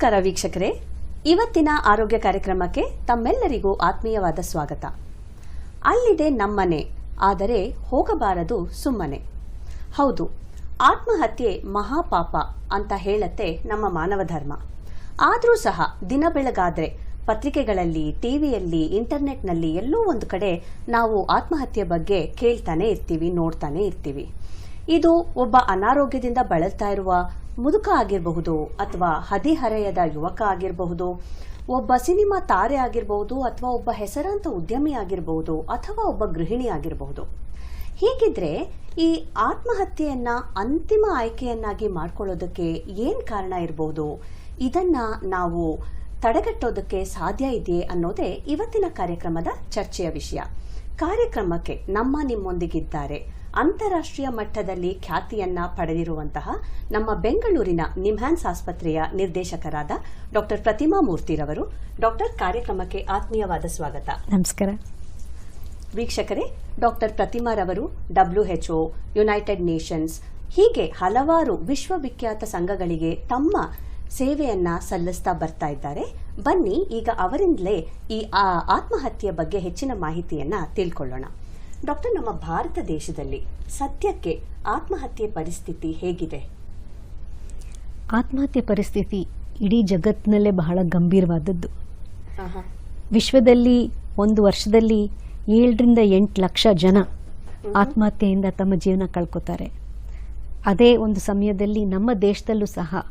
ನಮಸ್ಕಾರ ವೀಕ್ಷಕರೇ. ಇವತ್ತಿನ ಆರೋಗ್ಯ ಕಾರ್ಯಕ್ರಮಕ್ಕೆ ತಮ್ಮೆಲ್ಲರಿಗೂ ಆತ್ಮೀಯವಾದ ಸ್ವಾಗತ. ಅಲ್ಲಿದೆ ನಮ್ಮನೆ, ಆದರೆ ಹೋಗಬಾರದು ಸುಮ್ಮನೆ. ಹೌದು, ಆತ್ಮಹತ್ಯೆ ಮಹಾಪಾಪ ಅಂತ ಹೇಳತ್ತೆ ನಮ್ಮ ಮಾನವ ಧರ್ಮ. ಆದರೂ ಸಹ ದಿನ ಬೆಳಗಾದ್ರೆ ಪತ್ರಿಕೆಗಳಲ್ಲಿ, ಟಿವಿಯಲ್ಲಿ, ಇಂಟರ್ನೆಟ್ನಲ್ಲಿ ಎಲ್ಲೋ ಒಂದು ಕಡೆ ನಾವು ಆತ್ಮಹತ್ಯೆ ಬಗ್ಗೆ ಕೇಳ್ತಾನೆ ಇರ್ತೀವಿ, ನೋಡ್ತಾನೆ ಇರ್ತೀವಿ. ಇದು ಒಬ್ಬ ಅನಾರೋಗ್ಯದಿಂದ ಬಳಲ್ತಾ ಇರುವ ಮುದುಕ ಆಗಿರಬಹುದು ಅಥವಾ ಹದಿಹರೆಯದ ಯುವಕ ಆಗಿರಬಹುದು, ಒಬ್ಬ ಸಿನಿಮಾ ತಾರೆ ಆಗಿರಬಹುದು ಅಥವಾ ಒಬ್ಬ ಹೆಸರಾಂತ ಉದ್ಯಮಿ ಆಗಿರಬಹುದು ಅಥವಾ ಒಬ್ಬ ಗೃಹಿಣಿ ಆಗಿರಬಹುದು. ಹೀಗಿದ್ರೆ ಈ ಆತ್ಮಹತ್ಯೆಯನ್ನ ಅಂತಿಮ ಆಯ್ಕೆಯನ್ನಾಗಿ ಮಾಡ್ಕೊಳ್ಳೋದಕ್ಕೆ ಏನ್ ಕಾರಣ ಇರಬಹುದು ಇದನ್ನ ನಾವು ತಡೆಗಟ್ಟೋದಕ್ಕೆ ಸಾಧ್ಯ ಇದೆಯೇ ಅನ್ನೋದೇ ಇವತ್ತಿನ ಕಾರ್ಯಕ್ರಮದ ಚರ್ಚೆಯ ವಿಷಯ. ಕಾರ್ಯಕ್ರಮಕ್ಕೆ ನಮ್ಮ ನಿಮ್ಮೊಂದಿಗಿದ್ದಾರೆ ಅಂತಾರಾಷ್ಟ್ರೀಯ ಮಟ್ಟದಲ್ಲಿ ಖ್ಯಾತಿಯನ್ನ ಪಡೆದಿರುವಂತಹ ನಮ್ಮ ಬೆಂಗಳೂರಿನ ನಿಮ್ಹಾನ್ಸ್ ಆಸ್ಪತ್ರೆಯ ನಿರ್ದೇಶಕರಾದ ಡಾಕ್ಟರ್ ಪ್ರತಿಮಾ ಮೂರ್ತಿರವರು. ಡಾಕ್ಟರ್ ಕಾರ್ಯಕ್ರಮಕ್ಕೆ ಆತ್ಮೀಯವಾದ ಸ್ವಾಗತ. ನಮಸ್ಕಾರ. ವೀಕ್ಷಕರೇ ಡಾಕ್ಟರ್ ಪ್ರತಿಮಾರವರು ಡಬ್ಲ್ಯೂಹೆಚ್ಒ ಯುನೈಟೆಡ್ ನೇಷನ್ಸ್ ಹೀಗೆ ಹಲವಾರು ವಿಶ್ವವಿಖ್ಯಾತ ಸಂಘಗಳಿಗೆ ತಮ್ಮ ಸೇವೆಯನ್ನ ಸಲ್ಲಿಸ್ತಾ ಬರ್ತಾ ಇದ್ದಾರೆ. ಬನ್ನಿ ಈಗ ಅವರಿಂದಲೇ ಈ ಆತ್ಮಹತ್ಯೆ ಬಗ್ಗೆ ಹೆಚ್ಚಿನ ಮಾಹಿತಿಯನ್ನ ತಿಳ್ಕೊಳ್ಳೋಣ. ಡಾಕ್ಟರ್ ನಮ್ಮ ಭಾರತ ದೇಶದಲ್ಲಿ ಸದ್ಯಕ್ಕೆ ಆತ್ಮಹತ್ಯೆ ಪರಿಸ್ಥಿತಿ ಹೇಗಿದೆ? ಆತ್ಮಹತ್ಯೆ ಪರಿಸ್ಥಿತಿ ಇಡೀ ಜಗತ್ತಿನಲ್ಲೇ ಬಹಳ ಗಂಭೀರವಾದದ್ದು. ವಿಶ್ವದಲ್ಲಿ ಒಂದು ವರ್ಷದಲ್ಲಿ ಏಳರಿಂದ ಎಂಟು ಲಕ್ಷ ಜನ ಆತ್ಮಹತ್ಯೆಯಿಂದ ತಮ್ಮ ಜೀವನ ಕಳ್ಕೊತಾರೆ. ಅದೇ ಒಂದು ಸಮಯದಲ್ಲಿ ನಮ್ಮ ದೇಶದಲ್ಲೂ ಸಹ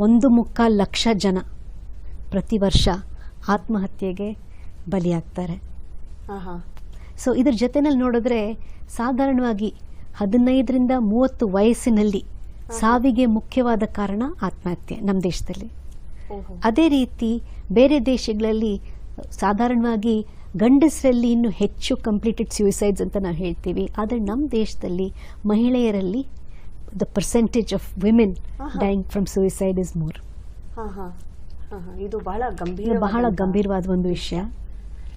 ಒಂದು ಮುಕ್ಕಾಲು ಲಕ್ಷ ಜನ ಪ್ರತಿ ವರ್ಷ ಆತ್ಮಹತ್ಯೆಗೆ ಬಲಿಯಾಗ್ತಾರೆ. ಆಹಾ. ಸೊ ಇದ್ರ ಜೊತೆನಲ್ಲಿ ನೋಡಿದ್ರೆ ಸಾಧಾರಣವಾಗಿ ಹದಿನೈದರಿಂದ ಮೂವತ್ತು ವಯಸ್ಸಿನಲ್ಲಿ ಸಾವಿಗೆ ಮುಖ್ಯವಾದ ಕಾರಣ ಆತ್ಮಹತ್ಯೆ ನಮ್ಮ ದೇಶದಲ್ಲಿ. ಅದೇ ರೀತಿ ಬೇರೆ ದೇಶಗಳಲ್ಲಿ ಸಾಧಾರಣವಾಗಿ ಗಂಡಸರಲ್ಲಿ ಇನ್ನು ಹೆಚ್ಚು ಕಂಪ್ಲೀಟೆಡ್ ಸ್ಯೂಸೈಡ್ಸ್ ಅಂತ ನಾವು ಹೇಳ್ತೀವಿ. ಆದರೆ ನಮ್ಮ ದೇಶದಲ್ಲಿ ಮಹಿಳೆಯರಲ್ಲಿ the percentage of women dying dying from suicide is more. ಇದು ಬಹಳ ಗಂಭೀರ ಬಹಳ ಗಂಭೀರವಾದ ಒಂದು ವಿಷಯ.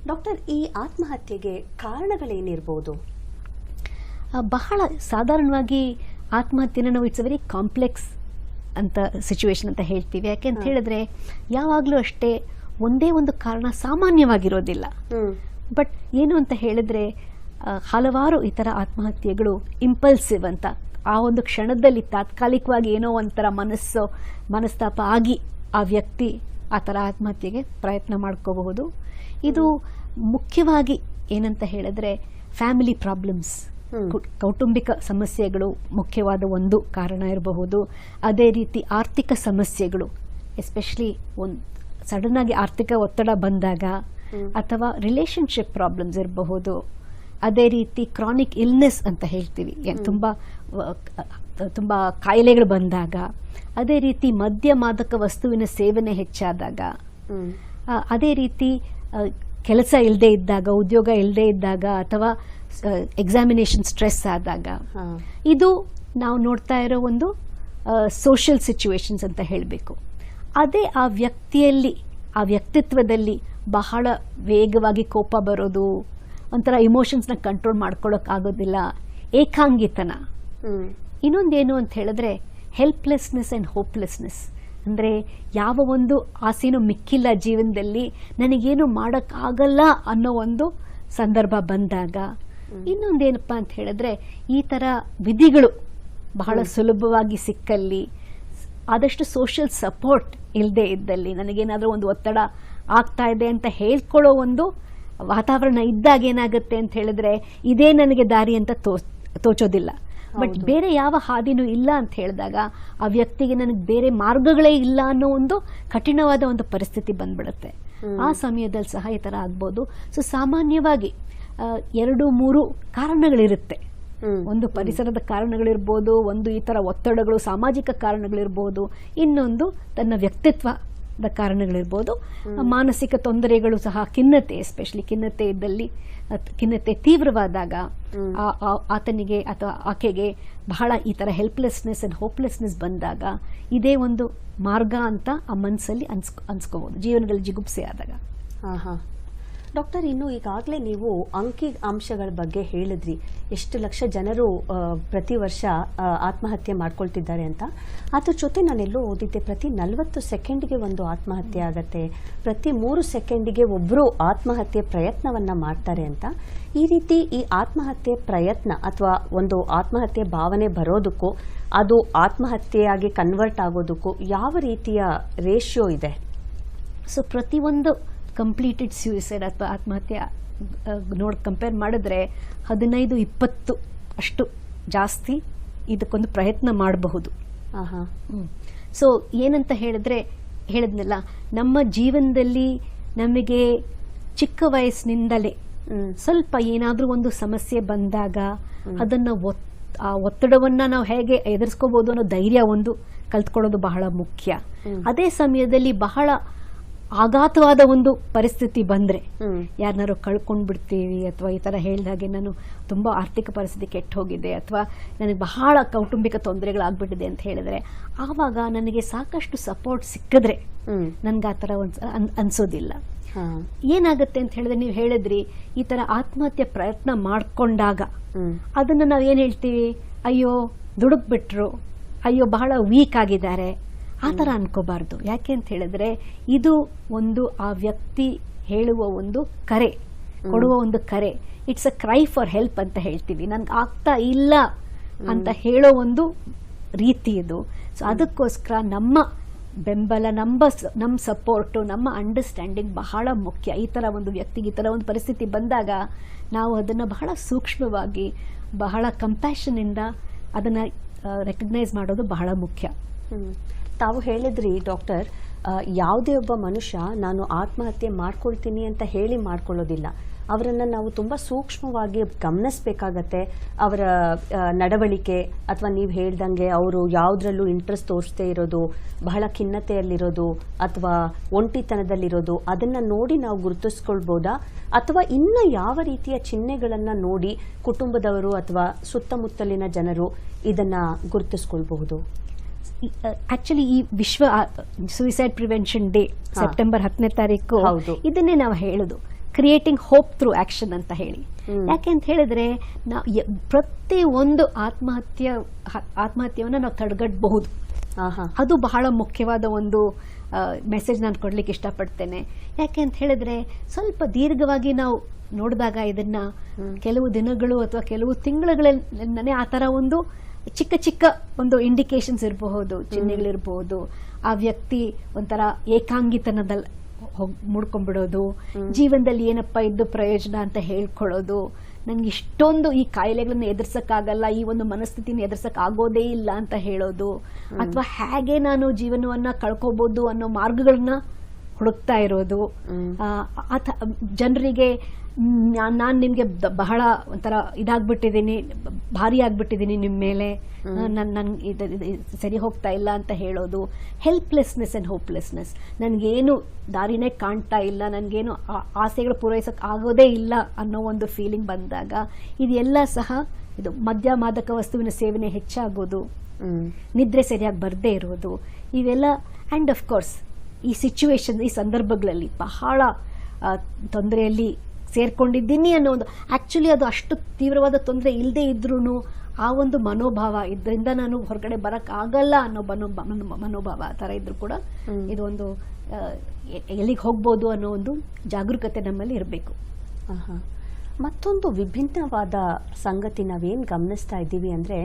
ಡಾಕ್ಟರ್ ಈ ಆತ್ಮಹತ್ಯೆಗೆ ಕಾರಣಗಳೇನಿರ್ಬೋದು? ಬಹಳ ಸಾಧಾರಣವಾಗಿ ಆತ್ಮಹತ್ಯೆನ ನಾವು ಇಟ್ಸ್ ವೆರಿ ಕಾಂಪ್ಲೆಕ್ಸ್ ಅಂತ ಸಿಚುವೇಶನ್ ಅಂತ ಹೇಳ್ತೀವಿ. ಯಾಕೆ ಅಂತ. ಹೇಳಿದ್ರೆ ಯಾವಾಗಲೂ ಅಷ್ಟೇ ಒಂದೇ ಒಂದು ಕಾರಣ ಸಾಮಾನ್ಯವಾಗಿರೋದಿಲ್ಲ. ಬಟ್ ಏನು ಅಂತ ಹೇಳಿದ್ರೆ ಹಲವಾರು ಈ ಥರ ಆತ್ಮಹತ್ಯೆಗಳು ಇಂಪಲ್ಸಿವ್ ಅಂತ. ಆ ಒಂದು ಕ್ಷಣದಲ್ಲಿ ತಾತ್ಕಾಲಿಕವಾಗಿ ಏನೋ ಒಂಥರ ಮನಸ್ಸು ಮನಸ್ತಾಪ ಆಗಿ ಆ ವ್ಯಕ್ತಿ ಆ ಥರ ಆತ್ಮಹತ್ಯೆಗೆ ಪ್ರಯತ್ನ ಮಾಡ್ಕೋಬಹುದು. ಇದು ಮುಖ್ಯವಾಗಿ ಏನಂತ ಹೇಳಿದ್ರೆ ಫ್ಯಾಮಿಲಿ ಪ್ರಾಬ್ಲಮ್ಸ್. ಕೌಟುಂಬಿಕ ಸಮಸ್ಯೆಗಳು ಮುಖ್ಯವಾದ ಒಂದು ಕಾರಣ ಇರಬಹುದು. ಅದೇ ರೀತಿ ಆರ್ಥಿಕ ಸಮಸ್ಯೆಗಳು ಎಸ್ಪೆಷಲಿ ಒಂದು ಸಡನ್ ಆಗಿ ಆರ್ಥಿಕ ಒತ್ತಡ ಬಂದಾಗ ಅಥವಾ ರಿಲೇಶನ್ಶಿಪ್ ಪ್ರಾಬ್ಲಮ್ಸ್ ಇರಬಹುದು. ಅದೇ ರೀತಿ ಕ್ರಾನಿಕ್ ಇಲ್ನೆಸ್ ಅಂತ ಹೇಳ್ತೀವಿ. ತುಂಬ ತುಂಬಾ ಕಾಯಿಲೆಗಳು ಬಂದಾಗ ಅದೇ ರೀತಿ ಮದ್ಯ ಮಾದಕ ವಸ್ತುವಿನ ಸೇವನೆ ಹೆಚ್ಚಾದಾಗ ಅದೇ ರೀತಿ ಕೆಲಸ ಇಲ್ಲದೆ ಇದ್ದಾಗ ಉದ್ಯೋಗ ಇಲ್ಲದೆ ಇದ್ದಾಗ ಅಥವಾ ಎಕ್ಸಾಮಿನೇಷನ್ ಸ್ಟ್ರೆಸ್ ಆದಾಗ ಇದು ನಾವು ನೋಡ್ತಾ ಇರೋ ಒಂದು ಸೋಷಿಯಲ್ ಸಿಚುವೇಶನ್ಸ್ ಅಂತ ಹೇಳಬೇಕು. ಅದೇ ಆ ವ್ಯಕ್ತಿಯಲ್ಲಿ ಆ ವ್ಯಕ್ತಿತ್ವದಲ್ಲಿ ಬಹಳ ವೇಗವಾಗಿ ಕೋಪ ಬರೋದು ಒಂಥರ ಇಮೋಷನ್ಸ್ನ ಕಂಟ್ರೋಲ್ ಮಾಡ್ಕೊಳ್ಳೋಕ್ಕಾಗೋದಿಲ್ಲ ಏಕಾಂಗಿತನ. ಇನ್ನೊಂದೇನು ಅಂತ ಹೇಳಿದ್ರೆ ಹೆಲ್ಪ್ಲೆಸ್ನೆಸ್ ಆ್ಯಂಡ್ ಹೋಪ್ಲೆಸ್ನೆಸ್ ಅಂದರೆ ಯಾವ ಒಂದು ಆಸೆನೂ ಮಿಕ್ಕಿಲ್ಲ ಜೀವನದಲ್ಲಿ ನನಗೇನು ಮಾಡೋಕ್ಕಾಗಲ್ಲ ಅನ್ನೋ ಒಂದು ಸಂದರ್ಭ ಬಂದಾಗ ಇನ್ನೊಂದೇನಪ್ಪ ಅಂತ ಹೇಳಿದ್ರೆ ಈ ಥರ ವಿಧಿಗಳು ಬಹಳ ಸುಲಭವಾಗಿ ಸಿಕ್ಕಲ್ಲಿ ಆದಷ್ಟು ಸೋಷಿಯಲ್ ಸಪೋರ್ಟ್ ಇಲ್ಲದೆ ಇದ್ದಲ್ಲಿ ನನಗೇನಾದರೂ ಒಂದು ಒತ್ತಡ ಆಗ್ತಾ ಇದೆ ಅಂತ ಹೇಳ್ಕೊಳ್ಳೋ ಒಂದು ವಾತಾವರಣ ಇದ್ದಾಗ ಏನಾಗುತ್ತೆ ಅಂತ ಹೇಳಿದ್ರೆ ಇದೇ ನನಗೆ ದಾರಿ ಅಂತ ತೋ ತೋಚೋದಿಲ್ಲ. ಬಟ್ ಬೇರೆ ಯಾವ ಹಾದಿನೂ ಇಲ್ಲ ಅಂತ ಹೇಳಿದಾಗ ಆ ವ್ಯಕ್ತಿಗೆ ನನಗೆ ಬೇರೆ ಮಾರ್ಗಗಳೇ ಇಲ್ಲ ಅನ್ನೋ ಒಂದು ಕಠಿಣವಾದ ಒಂದು ಪರಿಸ್ಥಿತಿ ಬಂದ್ಬಿಡುತ್ತೆ. ಆ ಸಮಯದಲ್ಲಿ ಸಹ ಈ ಥರ ಆಗ್ಬೋದು. ಸೊ ಸಾಮಾನ್ಯವಾಗಿ ಎರಡು ಮೂರು ಕಾರಣಗಳಿರುತ್ತೆ. ಒಂದು ಪರಿಸರದ ಕಾರಣಗಳಿರ್ಬೋದು ಒಂದು ಈ ಥರ ಒತ್ತಡಗಳು ಸಾಮಾಜಿಕ ಕಾರಣಗಳಿರ್ಬೋದು ಇನ್ನೊಂದು ತನ್ನ ವ್ಯಕ್ತಿತ್ವದ ಕಾರಣಗಳಿರ್ಬೋದು. ಮಾನಸಿಕ ತೊಂದರೆಗಳು ಸಹ ಖಿನ್ನತೆ ಎಸ್ಪೆಷಲಿ ಖಿನ್ನತೆ ಇದ್ದಲ್ಲಿ ಖಿನ್ನತೆ ತೀವ್ರವಾದಾಗ ಆತನಿಗೆ ಅಥವಾ ಆಕೆಗೆ ಬಹಳ ಈ ಥರ ಹೆಲ್ಪ್ಲೆಸ್ನೆಸ್ ಅಂಡ್ ಹೋಪ್ಲೆಸ್ನೆಸ್ ಬಂದಾಗ ಇದೇ ಒಂದು ಮಾರ್ಗ ಅಂತ ಆ ಮನಸ್ಸಲ್ಲಿ ಅನ್ಸ್ ಅನ್ಸ್ಕೋಬೋದು ಜೀವನದಲ್ಲಿ ಜಿಗುಪ್ಸೆ ಆದಾಗ. ಹಾ ಹಾ ಡಾಕ್ಟರ್, ಇನ್ನು ಈಗಾಗಲೇ ನೀವು ಅಂಕಿ ಅಂಶಗಳ ಬಗ್ಗೆ ಹೇಳಿದ್ರಿ. ಎಷ್ಟು ಲಕ್ಷ ಜನರು ಪ್ರತಿ ವರ್ಷ ಆತ್ಮಹತ್ಯೆ ಮಾಡ್ಕೊಳ್ತಿದ್ದಾರೆ ಅಂತ. ಅದ್ರ ಜೊತೆ ನಾನೆಲ್ಲೋ ಓದಿದ್ದೆ, ಪ್ರತಿ ನಲವತ್ತು ಸೆಕೆಂಡ್ಗೆ ಒಂದು ಆತ್ಮಹತ್ಯೆ ಆಗತ್ತೆ, ಪ್ರತಿ ಮೂರು ಸೆಕೆಂಡಿಗೆ ಒಬ್ಬರು ಆತ್ಮಹತ್ಯೆ ಪ್ರಯತ್ನವನ್ನು ಮಾಡ್ತಾರೆ ಅಂತ. ಈ ರೀತಿ ಈ ಆತ್ಮಹತ್ಯೆ ಪ್ರಯತ್ನ ಅಥವಾ ಒಂದು ಆತ್ಮಹತ್ಯೆ ಭಾವನೆ ಬರೋದಕ್ಕೂ, ಅದು ಆತ್ಮಹತ್ಯೆಯಾಗಿ ಕನ್ವರ್ಟ್ ಆಗೋದಕ್ಕೂ ಯಾವ ರೀತಿಯ ರೇಷಿಯೋ ಇದೆ? ಸೊ ಪ್ರತಿಯೊಂದು ಕಂಪ್ಲೀಟೆಡ್ ಸ್ಯೂಸೈಡ್ ಅಥವಾ ಆತ್ಮಹತ್ಯೆ ನೋಡಿ ಕಂಪೇರ್ ಮಾಡಿದ್ರೆ ಹದಿನೈದು ಇಪ್ಪತ್ತು ಅಷ್ಟು ಜಾಸ್ತಿ ಇದಕ್ಕೊಂದು ಪ್ರಯತ್ನ ಮಾಡಬಹುದು. ಸೊ ಏನಂತ ಹೇಳಿದ್ರೆ ಹೇಳಿದ್ನಲ್ಲ ನಮ್ಮ ಜೀವನದಲ್ಲಿ ನಮಗೆ ಚಿಕ್ಕ ವಯಸ್ಸಿನಿಂದಲೇ ಸ್ವಲ್ಪ ಏನಾದರೂ ಒಂದು ಸಮಸ್ಯೆ ಬಂದಾಗ ಅದನ್ನ ಒತ್ ಆ ಒತ್ತಡವನ್ನ ನಾವು ಹೇಗೆ ಎದುರಿಸ್ಕೋಬಹುದು ಅನ್ನೋ ಧೈರ್ಯ ಒಂದು ಕಲ್ತ್ಕೊಳ್ಳೋದು ಬಹಳ ಮುಖ್ಯ. ಅದೇ ಸಮಯದಲ್ಲಿ ಬಹಳ ಆಘಾತವಾದ ಒಂದು ಪರಿಸ್ಥಿತಿ ಬಂದ್ರೆ ಯಾರನ್ನಾರು ಕಳ್ಕೊಂಡು ಬಿಡ್ತೀವಿ ಅಥವಾ ಈ ಥರ ಹೇಳಿದಾಗೆ ನಾನು ತುಂಬ ಆರ್ಥಿಕ ಪರಿಸ್ಥಿತಿ ಕೆಟ್ಟು ಹೋಗಿದೆ ಅಥವಾ ನನಗೆ ಬಹಳ ಕೌಟುಂಬಿಕ ತೊಂದರೆಗಳಾಗ್ಬಿಟ್ಟಿದೆ ಅಂತ ಹೇಳಿದ್ರೆ ಆವಾಗ ನನಗೆ ಸಾಕಷ್ಟು ಸಪೋರ್ಟ್ ಸಿಕ್ಕಿದ್ರೆ ನನ್ಗೆ ಆ ಥರ ಒಂದು ಅನ್ ಅನ್ಸೋದಿಲ್ಲ. ಏನಾಗುತ್ತೆ ಅಂತ ಹೇಳಿದ್ರೆ ನೀವು ಹೇಳಿದ್ರಿ ಈ ಥರ ಆತ್ಮಹತ್ಯೆ ಪ್ರಯತ್ನ ಮಾಡ್ಕೊಂಡಾಗ ಅದನ್ನು ನಾವು ಏನು ಹೇಳ್ತೀವಿ? ಅಯ್ಯೋ ದುಡುಕ್ಬಿಟ್ರು. ಅಯ್ಯೋ ಬಹಳ ವೀಕ್ ಆಗಿದ್ದಾರೆ. ಆ ಥರ ಅನ್ಕೋಬಾರ್ದು. ಯಾಕೆ ಅಂತ ಹೇಳಿದ್ರೆ ಇದು ಒಂದು ಆ ವ್ಯಕ್ತಿ ಹೇಳುವ ಒಂದು ಕರೆ ಕೊಡುವ ಒಂದು ಕರೆ. It's a cry for help ಅಂತ ಹೇಳ್ತೀವಿ. ನನ್ಗೆ ಆಗ್ತಾ ಇಲ್ಲ ಅಂತ ಹೇಳೋ ಒಂದು ರೀತಿ ಇದು. ಸೊ ಅದಕ್ಕೋಸ್ಕರ ನಮ್ಮ ಬೆಂಬಲ ನಮ್ಮ ನಮ್ಮ ಸಪೋರ್ಟು ನಮ್ಮ ಅಂಡರ್ಸ್ಟ್ಯಾಂಡಿಂಗ್ ಬಹಳ ಮುಖ್ಯ. ಈ ಥರ ಒಂದು ವ್ಯಕ್ತಿಗೆ ಈ ಥರ ಒಂದು ಪರಿಸ್ಥಿತಿ ಬಂದಾಗ ನಾವು ಅದನ್ನು ಬಹಳ ಸೂಕ್ಷ್ಮವಾಗಿ ಬಹಳ ಕಂಪ್ಯಾಷನಿಂದ ಅದನ್ನು ರೆಕಗ್ನೈಸ್ ಮಾಡೋದು ಬಹಳ ಮುಖ್ಯ. ತಾವು ಹೇಳಿದ್ರಿ, ಡಾಕ್ಟರ್ ಯಾವುದೇ ಒಬ್ಬ ಮನುಷ್ಯ ನಾನು ಆತ್ಮಹತ್ಯೆ ಮಾಡ್ಕೊಳ್ತೀನಿ ಅಂತ ಹೇಳಿ ಮಾಡ್ಕೊಳ್ಳೋದಿಲ್ಲ. ಅವರನ್ನು ನಾವು ತುಂಬ ಸೂಕ್ಷ್ಮವಾಗಿ ಗಮನಿಸ್ಬೇಕಾಗತ್ತೆ. ಅವರ ನಡವಳಿಕೆ ಅಥವಾ ನೀವು ಹೇಳ್ದಂಗೆ ಅವರು ಯಾವುದ್ರಲ್ಲೂ ಇಂಟ್ರೆಸ್ಟ್ ತೋರಿಸ್ತೇ ಇರೋದು, ಬಹಳ ಖಿನ್ನತೆಯಲ್ಲಿರೋದು ಅಥವಾ ಒಂಟಿತನದಲ್ಲಿರೋದು ಅದನ್ನು ನೋಡಿ ನಾವು ಗುರುತಿಸ್ಕೊಳ್ಬೋದಾ? ಅಥವಾ ಇನ್ನ ಯಾವ ರೀತಿಯ ಚಿಹ್ನೆಗಳನ್ನು ನೋಡಿ ಕುಟುಂಬದವರು ಅಥವಾ ಸುತ್ತಮುತ್ತಲಿನ ಜನರು ಇದನ್ನು ಗುರುತಿಸ್ಕೊಳ್ಬಹುದು? ಆಕ್ಚುಲಿ ಈ ವಿಶ್ವ ಸುಯಿಸೈಡ್ ಪ್ರಿವೆನ್ಷನ್ ಡೇ ಸೆಪ್ಟೆಂಬರ್ ಹತ್ತನೇ ತಾರೀಕು. ಇದನ್ನೇ ನಾವು ಹೇಳುದು. ಕ್ರಿಯೇಟಿಂಗ್ ಹೋಪ್ ಥ್ರೂ ಆಕ್ಷನ್ ಅಂತ ಹೇಳಿ. ಯಾಕೆ ಅಂತ ಹೇಳಿದ್ರೆ ನಾವು ಪ್ರತಿ ಒಂದು ಆತ್ಮಹತ್ಯೆ ಆತ್ಮಹತ್ಯೆಯನ್ನು ನಾವು ತಡೆಗಟ್ಟಬಹುದು ಅದು ಬಹಳ ಮುಖ್ಯವಾದ ಒಂದು ಮೆಸೇಜ್ ನಾನು ಕೊಡ್ಲಿಕ್ಕೆ ಇಷ್ಟಪಡ್ತೇನೆ. ಯಾಕೆ ಅಂತ ಹೇಳಿದ್ರೆ ಸ್ವಲ್ಪ ದೀರ್ಘವಾಗಿ ನಾವು ನೋಡಿದಾಗ ಇದನ್ನ ಕೆಲವು ದಿನಗಳು ಅಥವಾ ಕೆಲವು ತಿಂಗಳುಗಳನ್ನೇ ಆ ಥರ ಒಂದು ಚಿಕ್ಕ ಚಿಕ್ಕ ಒಂದು ಇಂಡಿಕೇಶನ್ಸ್ ಇರಬಹುದು ಚಿಹ್ನೆಗಳಿರಬಹುದು. ಆ ವ್ಯಕ್ತಿ ಒಂಥರ ಏಕಾಂಗಿತನದಲ್ಲಿ ಹೋಗ್ ಮುಡ್ಕೊಂಡ್ಬಿಡೋದು ಜೀವನದಲ್ಲಿ ಏನಪ್ಪ ಇದ್ದು ಪ್ರಯೋಜನ ಅಂತ ಹೇಳ್ಕೊಳ್ಳೋದು. ನನ್ಗೆ ಇಷ್ಟೊಂದು ಈ ಕಾಯಿಲೆಗಳನ್ನ ಎದುರ್ಸಕ್ಕಾಗಲ್ಲ ಈ ಒಂದು ಮನಸ್ಥಿತಿನ ಎದುರ್ಸಕ್ ಆಗೋದೇ ಇಲ್ಲ ಅಂತ ಹೇಳೋದು. ಅಥವಾ ಹೇಗೆ ನಾನು ಜೀವನವನ್ನ ಕಳ್ಕೋಬಹುದು ಅನ್ನೋ ಮಾರ್ಗಗಳನ್ನ ಹುಡುಕ್ತಾ ಇರೋದು. ಜನರಿಗೆ ನಾನು ನಿಮಗೆ ಬಹಳ ಒಂಥರ ಇದಾಗ್ಬಿಟ್ಟಿದ್ದೀನಿ ಭಾರಿ ಆಗ್ಬಿಟ್ಟಿದ್ದೀನಿ ನಿಮ್ಮ ಮೇಲೆ. ನನ್ನ ನನ್ಗೆ ಸರಿ ಹೋಗ್ತಾ ಇಲ್ಲ ಅಂತ ಹೇಳೋದು ಹೆಲ್ಪ್ಲೆಸ್ನೆಸ್ ಆ್ಯಂಡ್ ಹೋಪ್ಲೆಸ್ನೆಸ್ ನನಗೇನು ದಾರಿನೇ ಕಾಣ್ತಾ ಇಲ್ಲ ನನಗೇನು ಆಸೆಗಳು ಪೂರೈಸೋಕೆ ಆಗೋದೇ ಇಲ್ಲ ಅನ್ನೋ ಒಂದು ಫೀಲಿಂಗ್ ಬಂದಾಗ ಇದೆಲ್ಲ ಸಹ ಇದು ಮದ್ಯ ಮಾದಕ ವಸ್ತುವಿನ ಸೇವನೆ ಹೆಚ್ಚಾಗೋದು ನಿದ್ರೆ ಸರಿಯಾಗಿ ಬರದೇ ಇರೋದು ಇವೆಲ್ಲ ಆ್ಯಂಡ್ ಆಫ್ ಕೋರ್ಸ್ ಈ ಸಿಚುವೇಶನ್ ಈ ಸಂದರ್ಭಗಳಲ್ಲಿ ಬಹಳ ತೊಂದರೆಯಲ್ಲಿ ಸೇರ್ಕೊಂಡಿದ್ದೀನಿ ಅನ್ನೋ ಒಂದು ಆ್ಯಕ್ಚುಲಿ ಅದು ಅಷ್ಟು ತೀವ್ರವಾದ ತೊಂದರೆ ಇಲ್ಲದೆ ಇದ್ರೂ ಆ ಒಂದು ಮನೋಭಾವ ಇದರಿಂದ ನಾನು ಹೊರಗಡೆ ಬರೋಕ್ಕಾಗಲ್ಲ ಅನ್ನೋ ಮನೋ ಮನೋ- ಮನೋಭಾವ ಆ ಥರ ಇದ್ರೂ ಕೂಡ ಇದೊಂದು ಇದು ಒಂದು ಎಲ್ಲಿಗೆ ಹೋಗ್ಬೋದು ಅನ್ನೋ ಒಂದು ಜಾಗರೂಕತೆ ನಮ್ಮಲ್ಲಿ ಇರಬೇಕು. ಮತ್ತೊಂದು ವಿಭಿನ್ನವಾದ ಸಂಗತಿ ನಾವೇನು ಗಮನಿಸ್ತಾ ಇದ್ದೀವಿ ಅಂದರೆ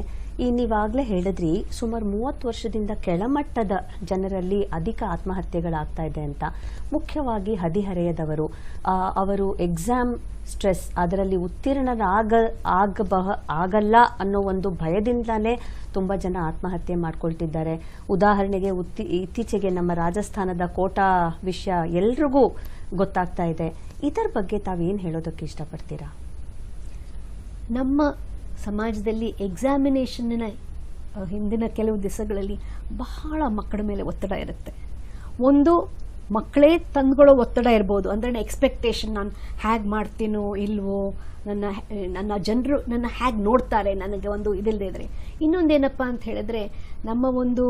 ಈ ನೀವಾಗಲೇ ಹೇಳಿದ್ರಿ, ಸುಮಾರು ಮೂವತ್ತು ವರ್ಷದಿಂದ ಕೆಳಮಟ್ಟದ ಜನರಲ್ಲಿ ಅಧಿಕ ಆತ್ಮಹತ್ಯೆಗಳಾಗ್ತಾ ಇದೆ ಅಂತ. ಮುಖ್ಯವಾಗಿ ಹದಿಹರೆಯದವರು. ಅವರು ಎಕ್ಸಾಮ್ ಸ್ಟ್ರೆಸ್ ಅದರಲ್ಲಿ ಉತ್ತೀರ್ಣರಾಗ ಆಗಬಹ, ಆಗಲ್ಲ ಅನ್ನೋ ಒಂದು ಭಯದಿಂದಲೇ ತುಂಬ ಜನ ಆತ್ಮಹತ್ಯೆ ಮಾಡ್ಕೊಳ್ತಿದ್ದಾರೆ. ಉದಾಹರಣೆಗೆ ಇತ್ತೀಚೆಗೆ ನಮ್ಮ ರಾಜಸ್ಥಾನದ ಕೋಟಾ ವಿಷಯ ಎಲ್ರಿಗೂ ಗೊತ್ತಾಗ್ತಾ ಇದೆ. ಇದರ ಬಗ್ಗೆ ತಾವೇನು ಹೇಳೋದಕ್ಕೆ ಇಷ್ಟಪಡ್ತೀರಾ? ನಮ್ಮ ಸಮಾಜದಲ್ಲಿ ಎಕ್ಸಾಮಿನೇಷನ್ನಿನ ಹಿಂದಿನ ಕೆಲವು ದಿವಸಗಳಲ್ಲಿ ಬಹಳ ಮಕ್ಕಳ ಮೇಲೆ ಒತ್ತಡ ಇರುತ್ತೆ. ಒಂದು, ಮಕ್ಕಳೇ ತಂದ್ಕೊಳ್ಳೋ ಒತ್ತಡ ಇರ್ಬೋದು. ಅಂದರೆ ಎಕ್ಸ್ಪೆಕ್ಟೇಷನ್ ನಾನು ಹೇಗೆ ಮಾಡ್ತೀನೋ ಇಲ್ವೋ, ನನ್ನ ನನ್ನ ಜನರು ನನ್ನ ಹೇಗೆ ನೋಡ್ತಾರೆ, ನನಗೆ ಒಂದು ಇದಿಲ್ಲದೆ ಇದ್ರೆ. ಇನ್ನೊಂದೇನಪ್ಪ ಅಂತ ಹೇಳಿದ್ರೆ, ನಮ್ಮ ಒಂದು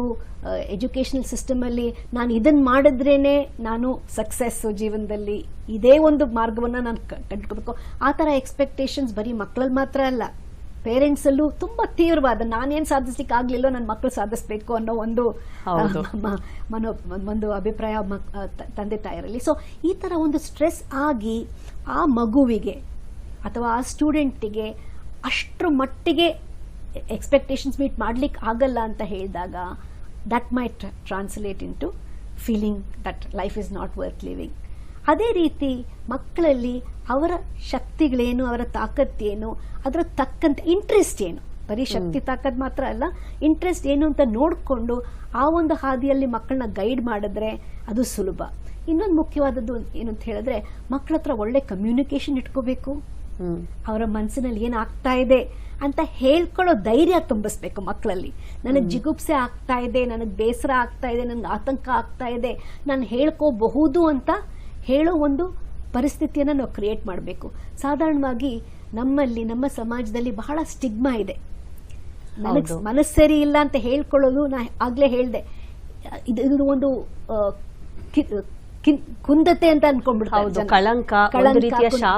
ಎಜುಕೇಷನಲ್ ಸಿಸ್ಟಮಲ್ಲಿ ನಾನು ಇದನ್ನು ಮಾಡಿದ್ರೇ ನಾನು ಸಕ್ಸಸ್ಸು ಜೀವನದಲ್ಲಿ ಇದೇ ಒಂದು ಮಾರ್ಗವನ್ನು ನಾನು ಕಂಡುಕೋಬೇಕು. ಆ ಥರ ಎಕ್ಸ್ಪೆಕ್ಟೇಷನ್ಸ್ ಬರೀ ಮಕ್ಕಳಲ್ಲಿ ಮಾತ್ರ ಅಲ್ಲ. ಪೇರೆಂಟ್ಸಲ್ಲೂ ತುಂಬಾ ತೀವ್ರವಾದ ನಾನೇನು ಸಾಧಿಸ್ಲಿಕ್ಕೆ ಆಗಲಿಲ್ಲೋ ನನ್ನ ಮಕ್ಕಳು ಸಾಧಿಸ್ಬೇಕು ಅನ್ನೋ ಒಂದು. ಮನೋ ಒಂದು ಅಭಿಪ್ರಾಯ ತಂದೆ ತಾಯರಲ್ಲಿ ಸೊ ಈ ತರ ಒಂದು ಸ್ಟ್ರೆಸ್ ಆಗಿ ಆ ಮಗುವಿಗೆ ಅಥವಾ ಆ ಸ್ಟೂಡೆಂಟಿಗೆ ಅಷ್ಟರ ಮಟ್ಟಿಗೆ ಎಕ್ಸ್ಪೆಕ್ಟೇಷನ್ಸ್ ಮೀಟ್ ಮಾಡ್ಲಿಕ್ಕೆ ಆಗಲ್ಲ ಅಂತ ಹೇಳಿದಾಗ that my translate into feeling that life is not worth living ಅದೇ ರೀತಿ ಮಕ್ಕಳಲ್ಲಿ ಅವರ ಶಕ್ತಿಗಳೇನು ಅವರ ತಾಕತ್ತೇನು ಅದರ ತಕ್ಕಂತೆ ಇಂಟ್ರೆಸ್ಟ್ ಏನು. ಬರೀ ಶಕ್ತಿ ತಾಕತ್ ಮಾತ್ರ ಅಲ್ಲ ಇಂಟ್ರೆಸ್ಟ್ ಏನು ಅಂತ ನೋಡಿಕೊಂಡು ಆ ಒಂದು ಹಾದಿಯಲ್ಲಿ ಮಕ್ಕಳನ್ನ ಗೈಡ್ ಮಾಡಿದ್ರೆ ಅದು ಸುಲಭ. ಇನ್ನೊಂದು ಮುಖ್ಯವಾದದ್ದು ಏನು ಅಂತ ಹೇಳಿದ್ರೆ ಮಕ್ಕಳ ಹತ್ರ ಒಳ್ಳೆ ಕಮ್ಯುನಿಕೇಶನ್ ಇಟ್ಕೋಬೇಕು. ಅವರ ಮನಸ್ಸಿನಲ್ಲಿ ಏನಾಗ್ತಾ ಇದೆ ಅಂತ ಹೇಳ್ಕೊಳ್ಳೋ ಧೈರ್ಯ ತುಂಬಿಸ್ಬೇಕು ಮಕ್ಕಳಲ್ಲಿ. ನನಗೆ ಜಿಗುಪ್ಸೆ ಆಗ್ತಾ ಇದೆ ನನಗೆ ಬೇಸರ ಆಗ್ತಾ ಇದೆ ನನಗೆ ಆತಂಕ ಆಗ್ತಾ ಇದೆ ನಾನು ಹೇಳ್ಕೋಬಹುದು ಅಂತ ಹೇಳೋ ಒಂದು ಪರಿಸ್ಥಿತಿಯನ್ನು ನಾವು ಕ್ರಿಯೇಟ್ ಮಾಡಬೇಕು. ಸಾಧಾರಣವಾಗಿ ನಮ್ಮಲ್ಲಿ ನಮ್ಮ ಸಮಾಜದಲ್ಲಿ ಬಹಳ ಸ್ಟಿಗ್ಮಾ ಇದೆ. ನನಗೆ ಮನಸ್ಸು ಸರಿ ಇಲ್ಲ ಅಂತ ಹೇಳ್ಕೊಳ್ಳೋದು ನಾ ಆಗ್ಲೇ ಹೇಳ್ದೆ. ಇದು ಇದು ಒಂದು ಕುಂದತೆ ಅಂತ ಅನ್ಕೊಂಡ್ಬಿಡ್ತಾರೆ ಕಳಂಕ,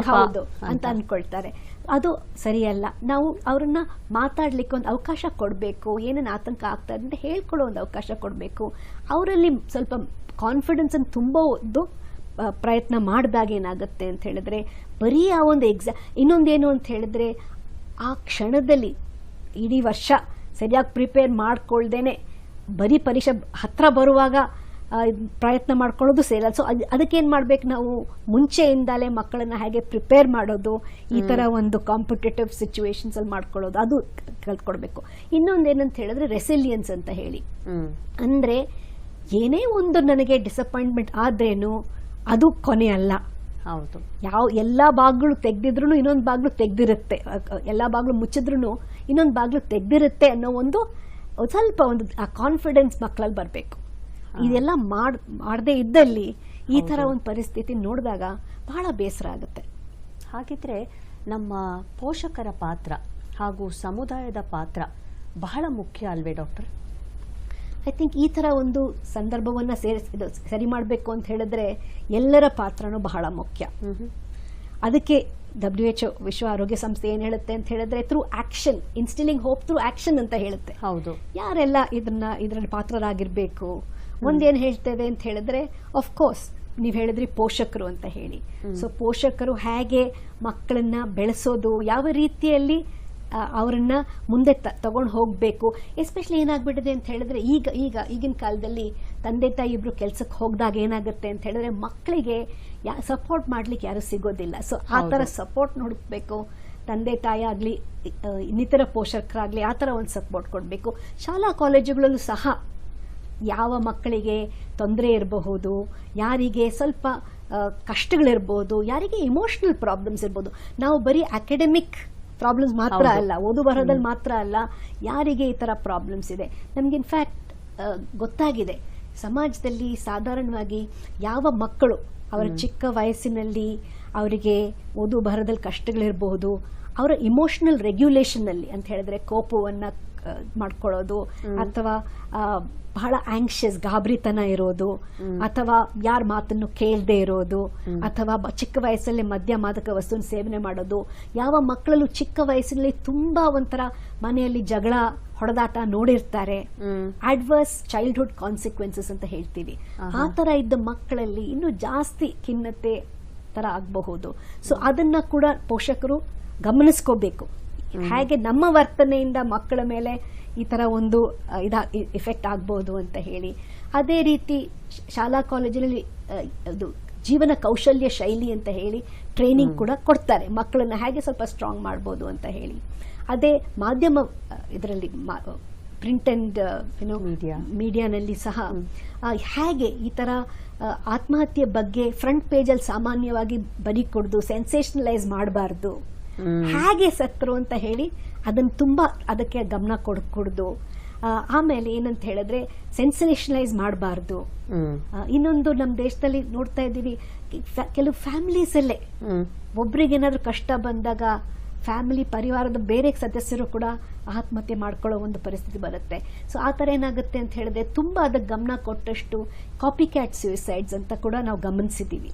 ಹೌದು, ಅಂತ. ಅನ್ಕೊಳ್ತಾರೆ. ಅದು ಸರಿಯಲ್ಲ. ನಾವು ಅವ್ರನ್ನ ಮಾತಾಡ್ಲಿಕ್ಕೆ ಒಂದು ಅವಕಾಶ ಕೊಡಬೇಕು ಏನೇನು ಆತಂಕ ಆಗ್ತಾ ಇದೆ ಅಂತ ಹೇಳ್ಕೊಳ್ಳೋ ಒಂದು ಅವಕಾಶ ಕೊಡಬೇಕು. ಅವರಲ್ಲಿ ಸ್ವಲ್ಪ ಕಾನ್ಫಿಡೆನ್ಸ್ ಅನ್ನು ತುಂಬೋದು ಪ್ರಯತ್ನ ಮಾಡಿದಾಗ ಏನಾಗುತ್ತೆ ಅಂತ ಹೇಳಿದ್ರೆ ಬರೀ ಆ ಒಂದು ಎಕ್ಸಾ ಇನ್ನೊಂದೇನು ಅಂತ ಹೇಳಿದ್ರೆ ಆ ಕ್ಷಣದಲ್ಲಿ ಇಡೀ ವರ್ಷ ಸರಿಯಾಗಿ ಪ್ರಿಪೇರ್ ಮಾಡ್ಕೊಳ್ದೇನೆ ಬರೀ ಪರೀಕ್ಷೆ ಹತ್ರ ಬರುವಾಗ ಪ್ರಯತ್ನ ಮಾಡ್ಕೊಳ್ಳೋದು ಸೇರಲ್ಲ ಸೊ ಅದು ಅದಕ್ಕೇನು ಮಾಡ್ಬೇಕು ನಾವು? ಮುಂಚೆಯಿಂದಲೇ ಮಕ್ಕಳನ್ನ ಹೇಗೆ ಪ್ರಿಪೇರ್ ಮಾಡೋದು ಈ ಥರ ಒಂದು ಕಾಂಪಿಟೇಟಿವ್ ಸಿಚುವೇಶನ್ಸಲ್ಲಿ ಮಾಡ್ಕೊಳ್ಳೋದು ಅದು ಕಲ್ತ್ಕೊಡ್ಬೇಕು. ಇನ್ನೊಂದು ಏನಂತ ಹೇಳಿದ್ರೆ ರೆಸಿಲಿಯನ್ಸ್ ಅಂತ ಹೇಳಿ. ಅಂದರೆ ಏನೇ ಒಂದು ನನಗೆ ಡಿಸಪಾಯಿಂಟ್ಮೆಂಟ್ ಆದ್ರೇನು ಅದು ಕೊನೆ ಅಲ್ಲ. ಹೌದು. ಯಾವ ಎಲ್ಲ ಬಾಗ್ಲು ತೆಗ್ದಿದ್ರು ಇನ್ನೊಂದು ಬಾಗ್ಲು ತೆಗ್ದಿರುತ್ತೆ. ಎಲ್ಲ ಬಾಗ್ಲು ಮುಚ್ಚಿದ್ರು ಇನ್ನೊಂದು ಬಾಗ್ಲು ತೆಗ್ದಿರುತ್ತೆ ಅನ್ನೋ ಒಂದು ಸ್ವಲ್ಪ ಒಂದು ಆ ಕಾನ್ಫಿಡೆನ್ಸ್ ಮಕ್ಕಳಲ್ಲಿ ಬರಬೇಕು. ಇದೆಲ್ಲ ಮಾಡ್ ಮಾಡದೇ ಇದ್ದಲ್ಲಿ ಈ ಥರ ಒಂದು ಪರಿಸ್ಥಿತಿ ನೋಡಿದಾಗ ಬಹಳ ಬೇಸರ ಆಗುತ್ತೆ. ಹಾಗಿದ್ರೆ ನಮ್ಮ ಪೋಷಕರ ಪಾತ್ರ ಹಾಗೂ ಸಮುದಾಯದ ಪಾತ್ರ ಬಹಳ ಮುಖ್ಯ ಅಲ್ವೇ ಡಾಕ್ಟರ್? ಐ ಥಿಂಕ್ ಈ ಥರ ಒಂದು ಸಂದರ್ಭವನ್ನು ಸೇರಿಸ್ ಇದು ಸರಿ ಮಾಡಬೇಕು ಅಂತ ಹೇಳಿದ್ರೆ ಎಲ್ಲರ ಪಾತ್ರನೂ ಬಹಳ ಮುಖ್ಯ. ಅದಕ್ಕೆ ಡಬ್ಲ್ಯೂ ಎಚ್ ವಿಶ್ವ ಆರೋಗ್ಯ ಸಂಸ್ಥೆ ಏನು ಹೇಳುತ್ತೆ ಅಂತ ಹೇಳಿದ್ರೆ through action instilling hope through action ಅಂತ ಹೇಳುತ್ತೆ. ಹೌದು. ಯಾರೆಲ್ಲ ಇದನ್ನ ಇದರಲ್ಲಿ ಪಾತ್ರರಾಗಿರ್ಬೇಕು ಒಂದೇನು ಹೇಳ್ತೇವೆ ಅಂತ ಹೇಳಿದ್ರೆ ಆಫ್ ಕೋರ್ಸ್ ನೀವು ಹೇಳಿದ್ರಿ ಪೋಷಕರು ಅಂತ ಹೇಳಿ. ಸೊ ಪೋಷಕರು ಹೇಗೆ ಮಕ್ಕಳನ್ನ ಬೆಳೆಸೋದು ಯಾವ ರೀತಿಯಲ್ಲಿ ಅವರನ್ನ ಮುಂದೆ ತಗೊಂಡು ಹೋಗಬೇಕು. ಎಸ್ಪೆಷಲಿ ಏನಾಗ್ಬಿಟ್ಟಿದೆ ಅಂತ ಹೇಳಿದ್ರೆ ಈಗ ಈಗ ಈಗಿನ ಕಾಲದಲ್ಲಿ ತಂದೆ ತಾಯಿ ಇಬ್ಬರು ಕೆಲ್ಸಕ್ಕೆ ಹೋಗ್ದಾಗ ಏನಾಗುತ್ತೆ ಅಂತ ಹೇಳಿದ್ರೆ ಮಕ್ಕಳಿಗೆ ಯಾ ಸಪೋರ್ಟ್ ಮಾಡ್ಲಿಕ್ಕೆ ಯಾರು ಸಿಗೋದಿಲ್ಲ. ಸೊ ಆ ಥರ ಸಪೋರ್ಟ್ ನೋಡಬೇಕು ತಂದೆ ತಾಯಿ ಆಗಲಿ ಇನ್ನಿತರ ಪೋಷಕರಾಗಲಿ ಆ ಥರ ಒಂದು ಸಪೋರ್ಟ್ ಕೊಡಬೇಕು. ಶಾಲಾ ಕಾಲೇಜುಗಳಲ್ಲೂ ಸಹ ಯಾವ ಮಕ್ಕಳಿಗೆ ತೊಂದರೆ ಇರಬಹುದು ಯಾರಿಗೆ ಸ್ವಲ್ಪ ಕಷ್ಟಗಳಿರ್ಬೋದು ಯಾರಿಗೆ ಇಮೋಷ್ನಲ್ ಪ್ರಾಬ್ಲಮ್ಸ್ ಇರ್ಬೋದು. ನಾವು ಬರೀ ಅಕಾಡೆಮಿಕ್ ಪ್ರಾಬ್ಲಮ್ಸ್ ಮಾತ್ರ ಅಲ್ಲ ಓದು ಬರೋದಲ್ಲಿ ಮಾತ್ರ ಅಲ್ಲ ಯಾರಿಗೆ ಈ ಥರ ಪ್ರಾಬ್ಲಮ್ಸ್ ಇದೆ? ನಮ್ಗೆ ಇನ್ಫ್ಯಾಕ್ಟ್ ಗೊತ್ತಾಗಿದೆ. ಸಮಾಜದಲ್ಲಿ ಸಾಧಾರಣವಾಗಿ ಯಾವ ಮಕ್ಕಳು ಅವರ ಚಿಕ್ಕ ವಯಸ್ಸಿನಲ್ಲಿ ಅವರಿಗೆ ಓದು ಬರದಲ್ಲಿ ಕಷ್ಟಗಳಿರಬಹುದು ಅವರ ಇಮೋಷನಲ್ ರೆಗ್ಯುಲೇಷನ್ನಲ್ಲಿ ಅಂತ ಹೇಳಿದ್ರೆ ಕೋಪವನ್ನು ಮಾಡ್ಕೊಳ್ಳೋದು ಅಥವಾ ಬಹಳ ಆಂಕ್ಷಿಯಸ್ ಗಾಬರಿತನ ಇರೋದು ಅಥವಾ ಯಾರ ಮಾತನ್ನು ಕೇಳದೆ ಇರೋದು ಅಥವಾ ಚಿಕ್ಕ ವಯಸ್ಸಲ್ಲಿ ಮದ್ಯ ಮಾದಕ ವಸ್ತುವಿನ ಸೇವನೆ ಮಾಡೋದು. ಯಾವ ಮಕ್ಕಳಲ್ಲೂ ಚಿಕ್ಕ ವಯಸ್ಸಿನಲ್ಲಿ ತುಂಬಾ ಒಂಥರ ಮನೆಯಲ್ಲಿ ಜಗಳ ಹೊಡೆದಾಟ ನೋಡಿರ್ತಾರೆ. ಅಡ್ವರ್ಸ್ ಚೈಲ್ಡ್ಹುಡ್ ಕಾನ್ಸಿಕ್ವೆನ್ಸಸ್ ಅಂತ ಹೇಳ್ತೀವಿ. ಆ ತರ ಇದ್ದ ಮಕ್ಕಳಲ್ಲಿ ಇನ್ನೂ ಜಾಸ್ತಿ ಖಿನ್ನತೆ ತರ ಆಗಬಹುದು. ಸೊ ಅದನ್ನ ಕೂಡ ಪೋಷಕರು ಗಮನಿಸ್ಕೋಬೇಕು. ಹೇಗೆ ನಮ್ಮ ವರ್ತನೆಯಿಂದ ಮಕ್ಕಳ ಮೇಲೆ ಈ ತರ ಒಂದು ಇದಾ ಇಫೆಕ್ಟ್ ಆಗ್ಬೋದು ಅಂತ ಹೇಳಿ. ಅದೇ ರೀತಿ ಶಾಲಾ ಕಾಲೇಜಿನಲ್ಲಿ ಅದು ಜೀವನ ಕೌಶಲ್ಯ ಶೈಲಿ ಅಂತ ಹೇಳಿ ಟ್ರೈನಿಂಗ್ ಕೂಡ ಕೊಡ್ತಾರೆ. ಮಕ್ಕಳನ್ನ ಹೇಗೆ ಸ್ವಲ್ಪ ಸ್ಟ್ರಾಂಗ್ ಮಾಡ್ಬೋದು ಅಂತ ಹೇಳಿ. ಅದೇ ಮಾಧ್ಯಮ ಇದರಲ್ಲಿ ಪ್ರಿಂಟ್ ಅಂಡ್ ಏನೋ ಮೀಡಿಯಾ ಮೀಡಿಯಾನಲ್ಲಿ ಸಹ ಹೇಗೆ ಈ ಥರ ಆತ್ಮಹತ್ಯೆ ಬಗ್ಗೆ ಫ್ರಂಟ್ ಪೇಜಲ್ಲಿ ಸಾಮಾನ್ಯವಾಗಿ ಬರೀ ಕೊಡ್ದು ಸೆನ್ಸೇಷನಲೈಸ್ ಮಾಡಬಾರ್ದು. ಹೇಗೆ ಸತ್ರು ಅಂತ ಹೇಳಿ ಅದನ್ನ ತುಂಬಾ ಅದಕ್ಕೆ ಗಮನ ಕೊಡ್ ಕೊಡ್ದು. ಆಮೇಲೆ ಏನಂತ ಹೇಳಿದ್ರೆ ಸೆನ್ಸೇಷನಲೈಸ್ ಮಾಡಬಾರ್ದು. ಇನ್ನೊಂದು ನಮ್ಮ ದೇಶದಲ್ಲಿ ನೋಡ್ತಾ ಇದ್ದೀವಿ ಕೆಲವು ಫ್ಯಾಮಿಲೀಸ್ ಅಲ್ಲೇ ಒಬ್ರಿಗೆ ಏನಾದ್ರು ಕಷ್ಟ ಬಂದಾಗ ಫ್ಯಾಮಿಲಿ ಪರಿವಾರದ ಬೇರೆ ಸದಸ್ಯರು ಕೂಡ ಆತ್ಮಹತ್ಯೆ ಮಾಡ್ಕೊಳ್ಳೋ ಒಂದು ಪರಿಸ್ಥಿತಿ ಬರುತ್ತೆ. ಸೊ ಆ ಥರ ಏನಾಗುತ್ತೆ ಅಂತ ಹೇಳಿದ್ರೆ ತುಂಬ ಅದಕ್ಕೆ ಗಮನ ಕೊಟ್ಟಷ್ಟು ಕಾಪಿ ಕ್ಯಾಟ್ ಸೂಸೈಡ್ಸ್ ಅಂತ ಕೂಡ ನಾವು ಗಮನಿಸಿದ್ದೀವಿ.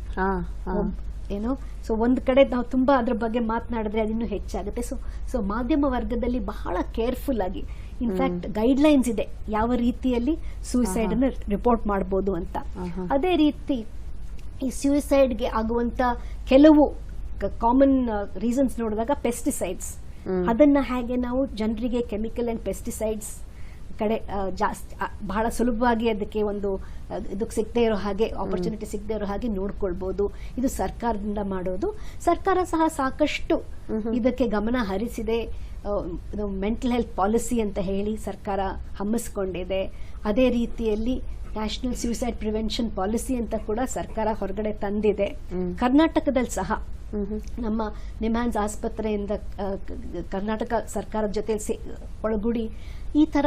ಏನೋ ಸೊ ಒಂದು ಕಡೆ ನಾವು ತುಂಬ ಅದ್ರ ಬಗ್ಗೆ ಮಾತನಾಡಿದ್ರೆ ಅದಿನ್ನೂ ಹೆಚ್ಚಾಗುತ್ತೆ. ಸೊ ಸೊ ಮಾಧ್ಯಮ ವರ್ಗದಲ್ಲಿ ಬಹಳ ಕೇರ್ಫುಲ್ ಆಗಿ ಇನ್ಫ್ಯಾಕ್ಟ್ ಗೈಡ್ಲೈನ್ಸ್ ಇದೆ. ಯಾವ ರೀತಿಯಲ್ಲಿ ಸೂಸೈಡ್ ಅನ್ನು ರಿಪೋರ್ಟ್ ಮಾಡ್ಬೋದು ಅಂತ. ಅದೇ ರೀತಿ ಈ ಸೂಯಿಸೈಡ್ಗೆ ಆಗುವಂತ ಕೆಲವು ಕಾಮನ್ ರೀಸನ್ಸ್ ನೋಡಿದಾಗ ಪೆಸ್ಟಿಸೈಡ್ಸ್ ಅದನ್ನ ಹೇಗೆ ನಾವು ಜನರಿಗೆ ಕೆಮಿಕಲ್ ಅಂಡ್ ಪೆಸ್ಟಿಸೈಡ್ಸ್ ಕಡೆ ಜಾಸ್ತಿ ಬಹಳ ಸುಲಭವಾಗಿ ಅದಕ್ಕೆ ಒಂದು ಇದಕ್ಕೆ ಸಿಗದೆ ಇರೋ ಹಾಗೆ ಆಪರ್ಚುನಿಟಿ ಸಿಗದೇ ಇರೋ ಹಾಗೆ ನೋಡ್ಕೊಳ್ಬಹುದು ಇದು ಸರ್ಕಾರದಿಂದ ಮಾಡೋದು. ಸರ್ಕಾರ ಸಹ ಸಾಕಷ್ಟು ಇದಕ್ಕೆ ಗಮನ ಹರಿಸಿದೆ. ಮೆಂಟಲ್ ಹೆಲ್ತ್ ಪಾಲಿಸಿ ಅಂತ ಹೇಳಿ ಸರ್ಕಾರ ಹಮ್ಮಿಸ್ಕೊಂಡಿದೆ. ಅದೇ ರೀತಿಯಲ್ಲಿ ನ್ಯಾಷನಲ್ ಸ್ಯೂಸೈಡ್ ಪ್ರಿವೆನ್ಷನ್ ಪಾಲಿಸಿ ಅಂತ ಕೂಡ ಸರ್ಕಾರ ಹೊರಗಡೆ ತಂದಿದೆ. ಕರ್ನಾಟಕದಲ್ಲಿ ಸಹ ನಮ್ಮ ನಿಮ್ಹಾನ್ಸ್ ಆಸ್ಪತ್ರೆಯಿಂದ ಕರ್ನಾಟಕ ಸರ್ಕಾರದ ಜೊತೆ ಒಳಗೂಡಿ ಈ ತರ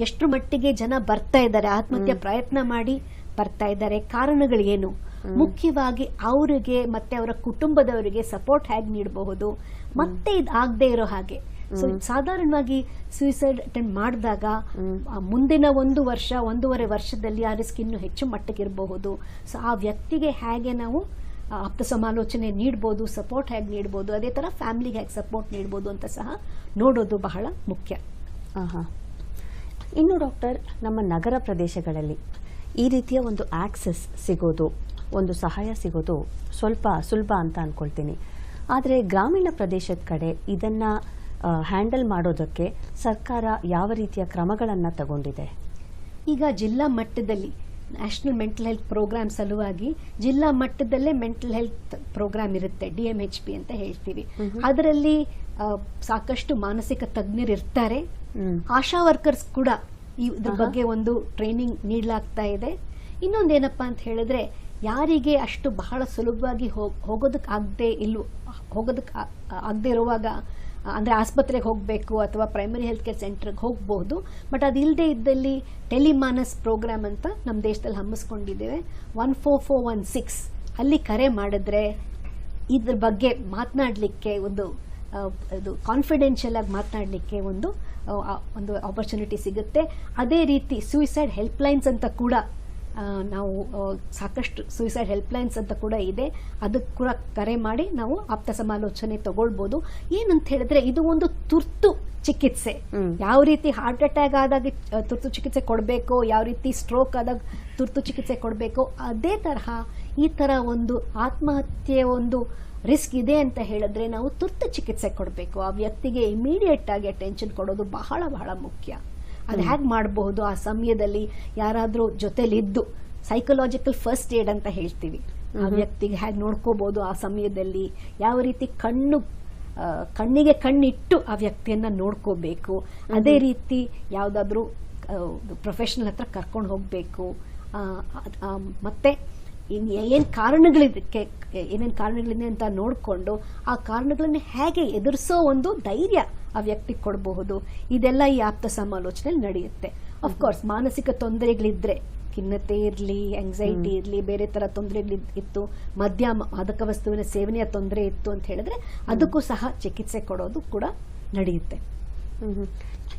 ಎಷ್ಟರ ಮಟ್ಟಿಗೆ ಜನ ಬರ್ತಾ ಇದ್ದಾರೆ ಆತ್ಮಹತ್ಯೆ ಪ್ರಯತ್ನ ಮಾಡಿ ಬರ್ತಾ ಇದ್ದಾರೆ ಕಾರಣಗಳೇನು? ಏನು ಮುಖ್ಯವಾಗಿ ಅವರಿಗೆ ಮತ್ತೆ ಅವರ ಕುಟುಂಬದವರಿಗೆ ಸಪೋರ್ಟ್ ಹೇಗೆ ನೀಡಬಹುದು? ಮತ್ತೆ ಇದು ಆಗದೆ ಇರೋ ಹಾಗೆ. ಸೊ ಸಾಧಾರಣವಾಗಿ ಸೂಸೈಡ್ ಅಟೆಂಡ್ ಮಾಡಿದಾಗ ಮುಂದಿನ ಒಂದು ವರ್ಷ ಒಂದೂವರೆ ವರ್ಷದಲ್ಲಿ ಆ ರಿಸ್ಕ್ ಇನ್ನೂ ಹೆಚ್ಚು ಮಟ್ಟಕ್ಕೆ ಇರಬಹುದು ಸೊ ಆ ವ್ಯಕ್ತಿಗೆ ಹೇಗೆ ನಾವು ಆಪ್ತ ಸಮಾಲೋಚನೆ ನೀಡ್ಬೋದು ಸಪೋರ್ಟ್ ಹೇಗೆ ನೀಡ್ಬೋದು ಅದೇ ಥರ ಫ್ಯಾಮ್ಲಿಗೆ ಹೇಗೆ ಸಪೋರ್ಟ್ ನೀಡ್ಬೋದು ಅಂತ ಸಹ ನೋಡೋದು ಬಹಳ ಮುಖ್ಯ. ಇನ್ನು ಡಾಕ್ಟರ್ ನಮ್ಮ ನಗರ ಪ್ರದೇಶಗಳಲ್ಲಿ ಈ ರೀತಿಯ ಒಂದು ಆಕ್ಸೆಸ್ ಸಿಗೋದು ಒಂದು ಸಹಾಯ ಸಿಗೋದು ಸ್ವಲ್ಪ ಸುಲಭ ಅಂತ ಅನ್ಕೊಳ್ತೀನಿ. ಆದರೆ ಗ್ರಾಮೀಣ ಪ್ರದೇಶದ ಕಡೆ ಇದನ್ನ ಹ್ಯಾಂಡಲ್ ಮಾಡೋದಕ್ಕೆ ಸರ್ಕಾರ ಯಾವ ರೀತಿಯ ಕ್ರಮಗಳನ್ನು ತಗೊಂಡಿದೆ? ಈಗ ಜಿಲ್ಲಾ ಮಟ್ಟದಲ್ಲಿ ನ್ಯಾಷನಲ್ ಮೆಂಟಲ್ ಹೆಲ್ತ್ ಪ್ರೋಗ್ರಾಮ್ ಸಲುವಾಗಿ ಜಿಲ್ಲಾ ಮಟ್ಟದಲ್ಲೇ ಮೆಂಟಲ್ ಹೆಲ್ತ್ ಪ್ರೋಗ್ರಾಮ್ ಇರುತ್ತೆ ಡಿ ಎಂ ಎಚ್ ಪಿ ಅಂತ ಹೇಳ್ತೀವಿ. ಅದರಲ್ಲಿ ಸಾಕಷ್ಟು ಮಾನಸಿಕ ತಜ್ಞರು ಇರ್ತಾರೆ. ಆಶಾ ವರ್ಕರ್ಸ್ ಕೂಡ ಇದ್ರ ಬಗ್ಗೆ ಒಂದು ಟ್ರೈನಿಂಗ್ ನೀಡಲಾಗ್ತಾ ಇದೆ. ಇನ್ನೊಂದೇನಪ್ಪ ಅಂತ ಹೇಳಿದ್ರೆ ಯಾರಿಗೆ ಅಷ್ಟು ಬಹಳ ಸುಲಭವಾಗಿ ಹೋಗೋದಕ್ಕೆ ಆಗದೆ ಇಲ್ವೋ ಹೋಗೋದಕ್ಕೆ ಆಗದೆ ಇರುವಾಗ ಅಂದ್ರೆ ಆಸ್ಪತ್ರೆಗೆ ಹೋಗಬೇಕು ಅಥವಾ ಪ್ರೈಮರಿ ಹೆಲ್ತ್ ಕೇರ್ ಸೆಂಟ್ರಿಗೆ ಹೋಗಬಹುದು ಬಟ್ ಅದಿಲ್ಲದೆ ಇದ್ದಲ್ಲಿ ಟೆಲಿಮಾನಸ್ ಪ್ರೋಗ್ರಾಮ್ ಅಂತ ನಮ್ಮ ದೇಶದಲ್ಲಿ ಹಮ್ಮಿಸ್ಕೊಂಡಿದ್ದೇವೆ. One four four one six ಅಲ್ಲಿ ಕರೆ ಮಾಡಿದ್ರೆ ಇದ್ರ ಬಗ್ಗೆ ಮಾತನಾಡಲಿಕ್ಕೆ ಒಂದು ಇದು ಕಾನ್ಫಿಡೆನ್ಷಿಯಲ್ ಆಗಿ ಮಾತನಾಡಲಿಕ್ಕೆ ಒಂದು ಒಂದು ಆಪರ್ಚುನಿಟಿ ಸಿಗುತ್ತೆ. ಅದೇ ರೀತಿ ಸೂಯಿಸೈಡ್ ಹೆಲ್ಪ್ಲೈನ್ಸ್ ಅಂತ ಕೂಡ ನಾವು ಸಾಕಷ್ಟು ಸೂಯಿಸೈಡ್ ಹೆಲ್ಪ್ಲೈನ್ಸ್ ಅಂತ ಕೂಡ ಇದೆ. ಅದಕ್ಕೆ ಕೂಡ ಕರೆ ಮಾಡಿ ನಾವು ಆಪ್ತ ಸಮಾಲೋಚನೆ ತಗೊಳ್ಬೋದು. ಏನಂತ ಹೇಳಿದ್ರೆ ಇದು ಒಂದು ತುರ್ತು ಚಿಕಿತ್ಸೆ. ಯಾವ ರೀತಿ ಹಾರ್ಟ್ ಅಟ್ಯಾಕ್ ಆದಾಗ ತುರ್ತು ಚಿಕಿತ್ಸೆ ಕೊಡಬೇಕು ಯಾವ ರೀತಿ ಸ್ಟ್ರೋಕ್ ಆದಾಗ ತುರ್ತು ಚಿಕಿತ್ಸೆ ಕೊಡಬೇಕು ಅದೇ ತರಹ ಈ ತರ ಒಂದು ಆತ್ಮಹತ್ಯೆ ಒಂದು ರಿಸ್ಕ್ ಇದೆ ಅಂತ ಹೇಳಿದ್ರೆ ನಾವು ತುರ್ತು ಚಿಕಿತ್ಸೆ ಕೊಡಬೇಕು. ಆ ವ್ಯಕ್ತಿಗೆ ಇಮಿಡಿಯೇಟ್ ಆಗಿ ಅಟೆನ್ಷನ್ ಕೊಡೋದು ಬಹಳ ಬಹಳ ಮುಖ್ಯ. ಅದು ಹೇಗೆ ಮಾಡಬಹುದು ಆ ಸಮಯದಲ್ಲಿ ಯಾರಾದರೂ ಜೊತೆಲಿದ್ದು ಸೈಕಲಾಜಿಕಲ್ ಫಸ್ಟ್ ಏಡ್ ಅಂತ ಹೇಳ್ತೀವಿ. ಆ ವ್ಯಕ್ತಿಗೆ ಹೇಗೆ ನೋಡ್ಕೋಬಹುದು ಆ ಸಮಯದಲ್ಲಿ ಯಾವ ರೀತಿ ಕಣ್ಣು ಕಣ್ಣಿಗೆ ಕಣ್ಣಿಟ್ಟು ಆ ವ್ಯಕ್ತಿಯನ್ನ ನೋಡ್ಕೋಬೇಕು? ಅದೇ ರೀತಿ ಯಾವುದಾದ್ರೂ ಪ್ರೊಫೆಷನಲ್ ಹತ್ರ ಕರ್ಕೊಂಡು ಹೋಗಬೇಕು? ಮತ್ತೆ ಏನು ಕಾರಣಗಳಿದಕ್ಕೆ ಏನೇನು ಕಾರಣಗಳಿದೆ ಅಂತ ನೋಡಿಕೊಂಡು ಆ ಕಾರಣಗಳನ್ನ ಹೇಗೆ ಎದುರಿಸೋ ಒಂದು ಧೈರ್ಯ ಆ ವ್ಯಕ್ತಿಗೆ ಕೊಡಬಹುದು. ಇದೆಲ್ಲ ಈ ಆಪ್ತ ಸಮಾಲೋಚನೆಯಲ್ಲಿ ನಡೆಯುತ್ತೆ. ಅಫ್ಕೋರ್ಸ್ ಮಾನಸಿಕ ತೊಂದರೆಗಳಿದ್ರೆ ಖಿನ್ನತೆ ಇರಲಿ ಆಂಗ್ಸೈಟಿ ಇರಲಿ ಬೇರೆ ತರ ತೊಂದರೆಗಳು ಇತ್ತು ಮದ್ಯ ಮಾದಕ ವಸ್ತುವಿನ ಸೇವನೆಯ ತೊಂದರೆ ಇತ್ತು ಅಂತ ಹೇಳಿದ್ರೆ ಅದಕ್ಕೂ ಸಹ ಚಿಕಿತ್ಸೆ ಕೊಡೋದು ಕೂಡ ನಡೆಯುತ್ತೆ.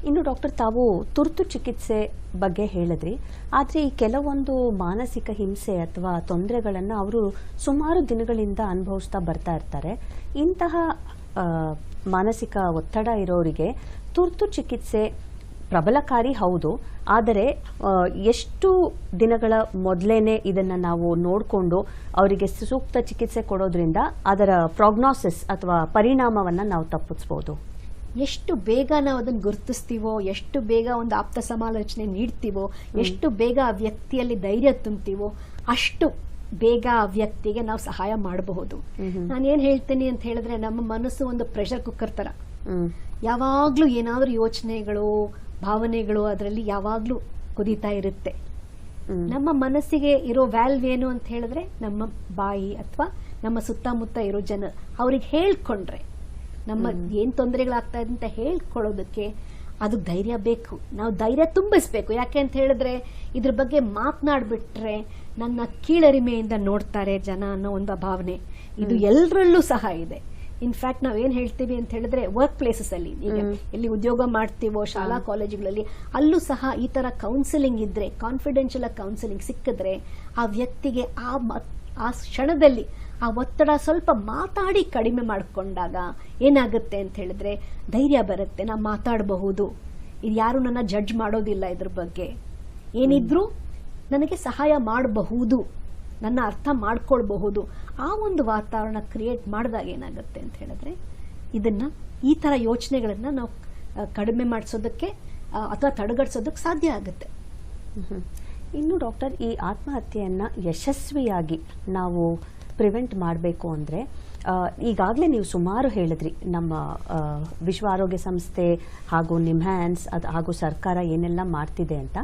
ಇನ್ನು ಡಾಕ್ಟರ್ ತಾವು ತುರ್ತು ಚಿಕಿತ್ಸೆ ಬಗ್ಗೆ ಹೇಳಿದ್ರಿ. ಆದರೆ ಈ ಕೆಲವೊಂದು ಮಾನಸಿಕ ಹಿಂಸೆ ಅಥವಾ ತೊಂದರೆಗಳನ್ನು ಅವರು ಸುಮಾರು ದಿನಗಳಿಂದ ಅನುಭವಿಸ್ತಾ ಬರ್ತಾ ಇರ್ತಾರೆ. ಇಂತಹ ಮಾನಸಿಕ ಒತ್ತಡ ಇರೋರಿಗೆ ತುರ್ತು ಚಿಕಿತ್ಸೆ ಪ್ರಬಲಕಾರಿ ಹೌದು. ಆದರೆ ಎಷ್ಟು ದಿನಗಳ ಮೊದಲೇನೆ ಇದನ್ನು ನಾವು ನೋಡಿಕೊಂಡು ಅವರಿಗೆ ಸೂಕ್ತ ಚಿಕಿತ್ಸೆ ಕೊಡೋದ್ರಿಂದ ಅದರ ಪ್ರಾಗ್ನೋಸಿಸ್ ಅಥವಾ ಪರಿಣಾಮವನ್ನು ನಾವು ತಪ್ಪಿಸ್ಬೋದು. ಎಷ್ಟು ಬೇಗ ನಾವು ಅದನ್ನು ಗುರುತಿಸ್ತೀವೋ ಎಷ್ಟು ಬೇಗ ಒಂದು ಆಪ್ತ ಸಮಾಲೋಚನೆ ನೀಡ್ತೀವೋ ಎಷ್ಟು ಬೇಗ ಆ ವ್ಯಕ್ತಿಯಲ್ಲಿ ಧೈರ್ಯ ತುಂಬ್ತೀವೋ ಅಷ್ಟು ಬೇಗ ಆ ವ್ಯಕ್ತಿಗೆ ನಾವು ಸಹಾಯ ಮಾಡಬಹುದು. ನಾನು ಏನ್ ಹೇಳ್ತೀನಿ ಅಂತ ಹೇಳಿದ್ರೆ ನಮ್ಮ ಮನಸ್ಸು ಒಂದು ಪ್ರೆಷರ್ ಕುಕ್ಕರ್ ತರ. ಯಾವಾಗ್ಲೂ ಏನಾದ್ರೂ ಯೋಚನೆಗಳು ಭಾವನೆಗಳು ಅದರಲ್ಲಿ ಯಾವಾಗ್ಲೂ ಕುದೀತಾ ಇರುತ್ತೆ. ನಮ್ಮ ಮನಸ್ಸಿಗೆ ಇರೋ ವ್ಯಾಲ್ವ್ ಏನು ಅಂತ ಹೇಳಿದ್ರೆ ನಮ್ಮ ಬಾಯಿ ಅಥವಾ ನಮ್ಮ ಸುತ್ತಮುತ್ತ ಇರೋ ಜನ. ಅವ್ರಿಗೆ ಹೇಳ್ಕೊಂಡ್ರೆ ನಮ್ಮ ಏನ್ ತೊಂದರೆಗಳಾಗ್ತಾ ಇದೆ ಅಂತ ಹೇಳ್ಕೊಳ್ಳೋದಕ್ಕೆ ಅದು ಧೈರ್ಯ ಬೇಕು. ನಾವು ಧೈರ್ಯ ತುಂಬಿಸ್ಬೇಕು. ಯಾಕೆ ಅಂತ ಹೇಳಿದ್ರೆ ಇದ್ರ ಬಗ್ಗೆ ಮಾತನಾಡ್ಬಿಟ್ರೆ ನನ್ನ ಕೀಳರಿಮೆಯಿಂದ ನೋಡ್ತಾರೆ ಜನ ಅನ್ನೋ ಒಂದು ಭಾವನೆ. ಇದು ಎಲ್ಲರಲ್ಲೂ ಸಹ ಇದೆ. ಇನ್ಫ್ಯಾಕ್ಟ್ ನಾವು ಏನು ಹೇಳ್ತೀವಿ ಅಂತ ಹೇಳಿದ್ರೆ ವರ್ಕ್ ಪ್ಲೇಸಸ್ ಅಲ್ಲಿ ಈಗ ಎಲ್ಲಿ ಉದ್ಯೋಗ ಮಾಡ್ತೀವೋ ಶಾಲಾ ಕಾಲೇಜುಗಳಲ್ಲಿ ಅಲ್ಲೂ ಸಹ ಈ ತರ ಕೌನ್ಸಿಲಿಂಗ್ ಇದ್ರೆ ಕಾನ್ಫಿಡೆನ್ಷಿಯಲ್ ಕೌನ್ಸಿಲಿಂಗ್ ಸಿಕ್ಕಿದ್ರೆ ಆ ವ್ಯಕ್ತಿಗೆ ಆ ಆ ಕ್ಷಣದಲ್ಲಿ ಆ ಒತ್ತಡ ಸ್ವಲ್ಪ ಮಾತಾಡಿ ಕಡಿಮೆ ಮಾಡಿಕೊಂಡಾಗ ಏನಾಗುತ್ತೆ ಅಂತ ಹೇಳಿದ್ರೆ ಧೈರ್ಯ ಬರುತ್ತೆ. ನಾ ಮಾತಾಡಬಹುದು. ಇದು ಯಾರು ನನ್ನ ಜಡ್ಜ್ ಮಾಡೋದಿಲ್ಲ ಇದ್ರ ಬಗ್ಗೆ. ಏನಿದ್ರೂ ನನಗೆ ಸಹಾಯ ಮಾಡಬಹುದು, ನನ್ನ ಅರ್ಥ ಮಾಡ್ಕೊಳ್ಬಹುದು ಆ ಒಂದು ವಾತಾವರಣ ಕ್ರಿಯೇಟ್ ಮಾಡಿದಾಗ ಏನಾಗುತ್ತೆ ಅಂತ ಹೇಳಿದ್ರೆ, ಇದನ್ನ ಈ ಥರ ಯೋಚನೆಗಳನ್ನು ನಾವು ಕಡಿಮೆ ಮಾಡಿಸೋದಕ್ಕೆ ಅಥವಾ ತಡೆಗಟ್ಟಿಸೋದಕ್ಕೆ ಸಾಧ್ಯ ಆಗುತ್ತೆ. ಇನ್ನು ಡಾಕ್ಟರ್, ಈ ಆತ್ಮಹತ್ಯೆಯನ್ನು ಯಶಸ್ವಿಯಾಗಿ ನಾವು ಪ್ರಿವೆಂಟ್ ಮಾಡಬೇಕು ಅಂದರೆ ಈಗಾಗಲೇ ನೀವು ಸುಮಾರು ಹೇಳಿದ್ರಿ ನಮ್ಮ ವಿಶ್ವ ಆರೋಗ್ಯ ಸಂಸ್ಥೆ ಹಾಗೂ ನಿಮ್ಹ್ಯಾನ್ಸ್ ಅದು ಹಾಗೂ ಸರ್ಕಾರ ಏನೆಲ್ಲ ಮಾಡ್ತಿದೆ ಅಂತ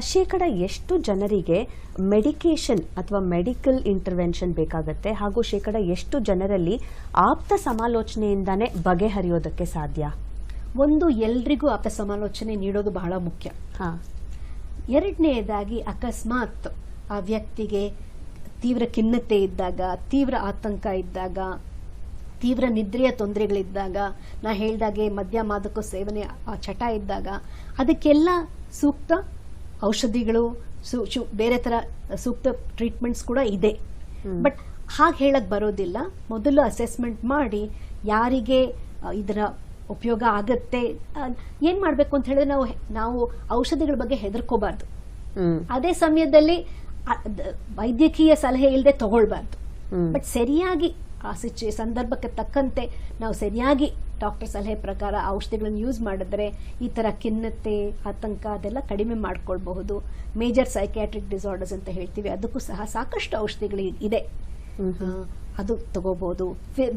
ಶೇಕಡ ಎಷ್ಟು ಜನರಿಗೆ ಮೆಡಿಕೇಶನ್ ಅಥವಾ ಮೆಡಿಕಲ್ ಇಂಟರ್ವೆನ್ಷನ್ ಬೇಕಾಗುತ್ತೆ ಹಾಗೂ ಶೇಕಡ ಎಷ್ಟು ಜನರಲ್ಲಿ ಆಪ್ತ ಸಮಾಲೋಚನೆಯಿಂದಾನೇ ಬಗೆಹರಿಯೋದಕ್ಕೆ ಸಾಧ್ಯ? ಒಂದು ಎಲ್ರಿಗೂ ಆಪ್ತ ಸಮಾಲೋಚನೆ ನೀಡೋದು ಬಹಳ ಮುಖ್ಯ. ಹಾಂ. ಎರಡನೆಯದಾಗಿ ಅಕಸ್ಮಾತ್ ಆ ವ್ಯಕ್ತಿಗೆ ತೀವ್ರ ಖಿನ್ನತೆ ಇದ್ದಾಗ ತೀವ್ರ ಆತಂಕ ಇದ್ದಾಗ ತೀವ್ರ ನಿದ್ರೆಯ ತೊಂದರೆಗಳಿದ್ದಾಗ ನಾ ಹೇಳ್ದಾಗೆ ಮದ್ಯ ಮಾದಕ ಸೇವನೆ ಆ ಚಟ ಇದ್ದಾಗ ಅದಕ್ಕೆಲ್ಲ ಸೂಕ್ತ ಔಷಧಿಗಳು ಬೇರೆ ತರ ಸೂಕ್ತ ಟ್ರೀಟ್ಮೆಂಟ್ಸ್ ಕೂಡ ಇದೆ. ಬಟ್ ಹಾಗೆ ಹೇಳಕ್ ಬರೋದಿಲ್ಲ. ಮೊದಲು ಅಸೆಸ್ಮೆಂಟ್ ಮಾಡಿ ಯಾರಿಗೆ ಇದರ ಉಪಯೋಗ ಆಗತ್ತೆ ಏನ್ ಮಾಡ್ಬೇಕು ಅಂತ ಹೇಳಿದ್ರೆ ನಾವು ನಾವು ಔಷಧಿಗಳ ಬಗ್ಗೆ ಹೆದರ್ಕೋಬಾರ್ದು. ಅದೇ ಸಮಯದಲ್ಲಿ ವೈದ್ಯಕೀಯ ಸಲಹೆ ಇಲ್ಲದೆ ತಗೊಳ್ಬಾರ್ದು. ಬಟ್ ಸರಿಯಾಗಿ ಆ ಸಿಚು ಸಂದರ್ಭಕ್ಕೆ ತಕ್ಕಂತೆ ನಾವು ಸರಿಯಾಗಿ ಡಾಕ್ಟರ್ ಸಲಹೆ ಪ್ರಕಾರ ಔಷಧಿಗಳನ್ನು ಯೂಸ್ ಮಾಡಿದ್ರೆ ಈ ತರ ಖಿನ್ನತೆ ಆತಂಕ ಅದೆಲ್ಲ ಕಡಿಮೆ ಮಾಡ್ಕೊಳ್ಬಹುದು. ಮೇಜರ್ ಸೈಕ್ಯಾಟ್ರಿಕ್ ಡಿಸಾರ್ಡರ್ಸ್ ಅಂತ ಹೇಳ್ತೀವಿ ಅದಕ್ಕೂ ಸಹ ಸಾಕಷ್ಟು ಔಷಧಿಗಳು ಇದೆ. ಅದು ತಗೋಬಹುದು.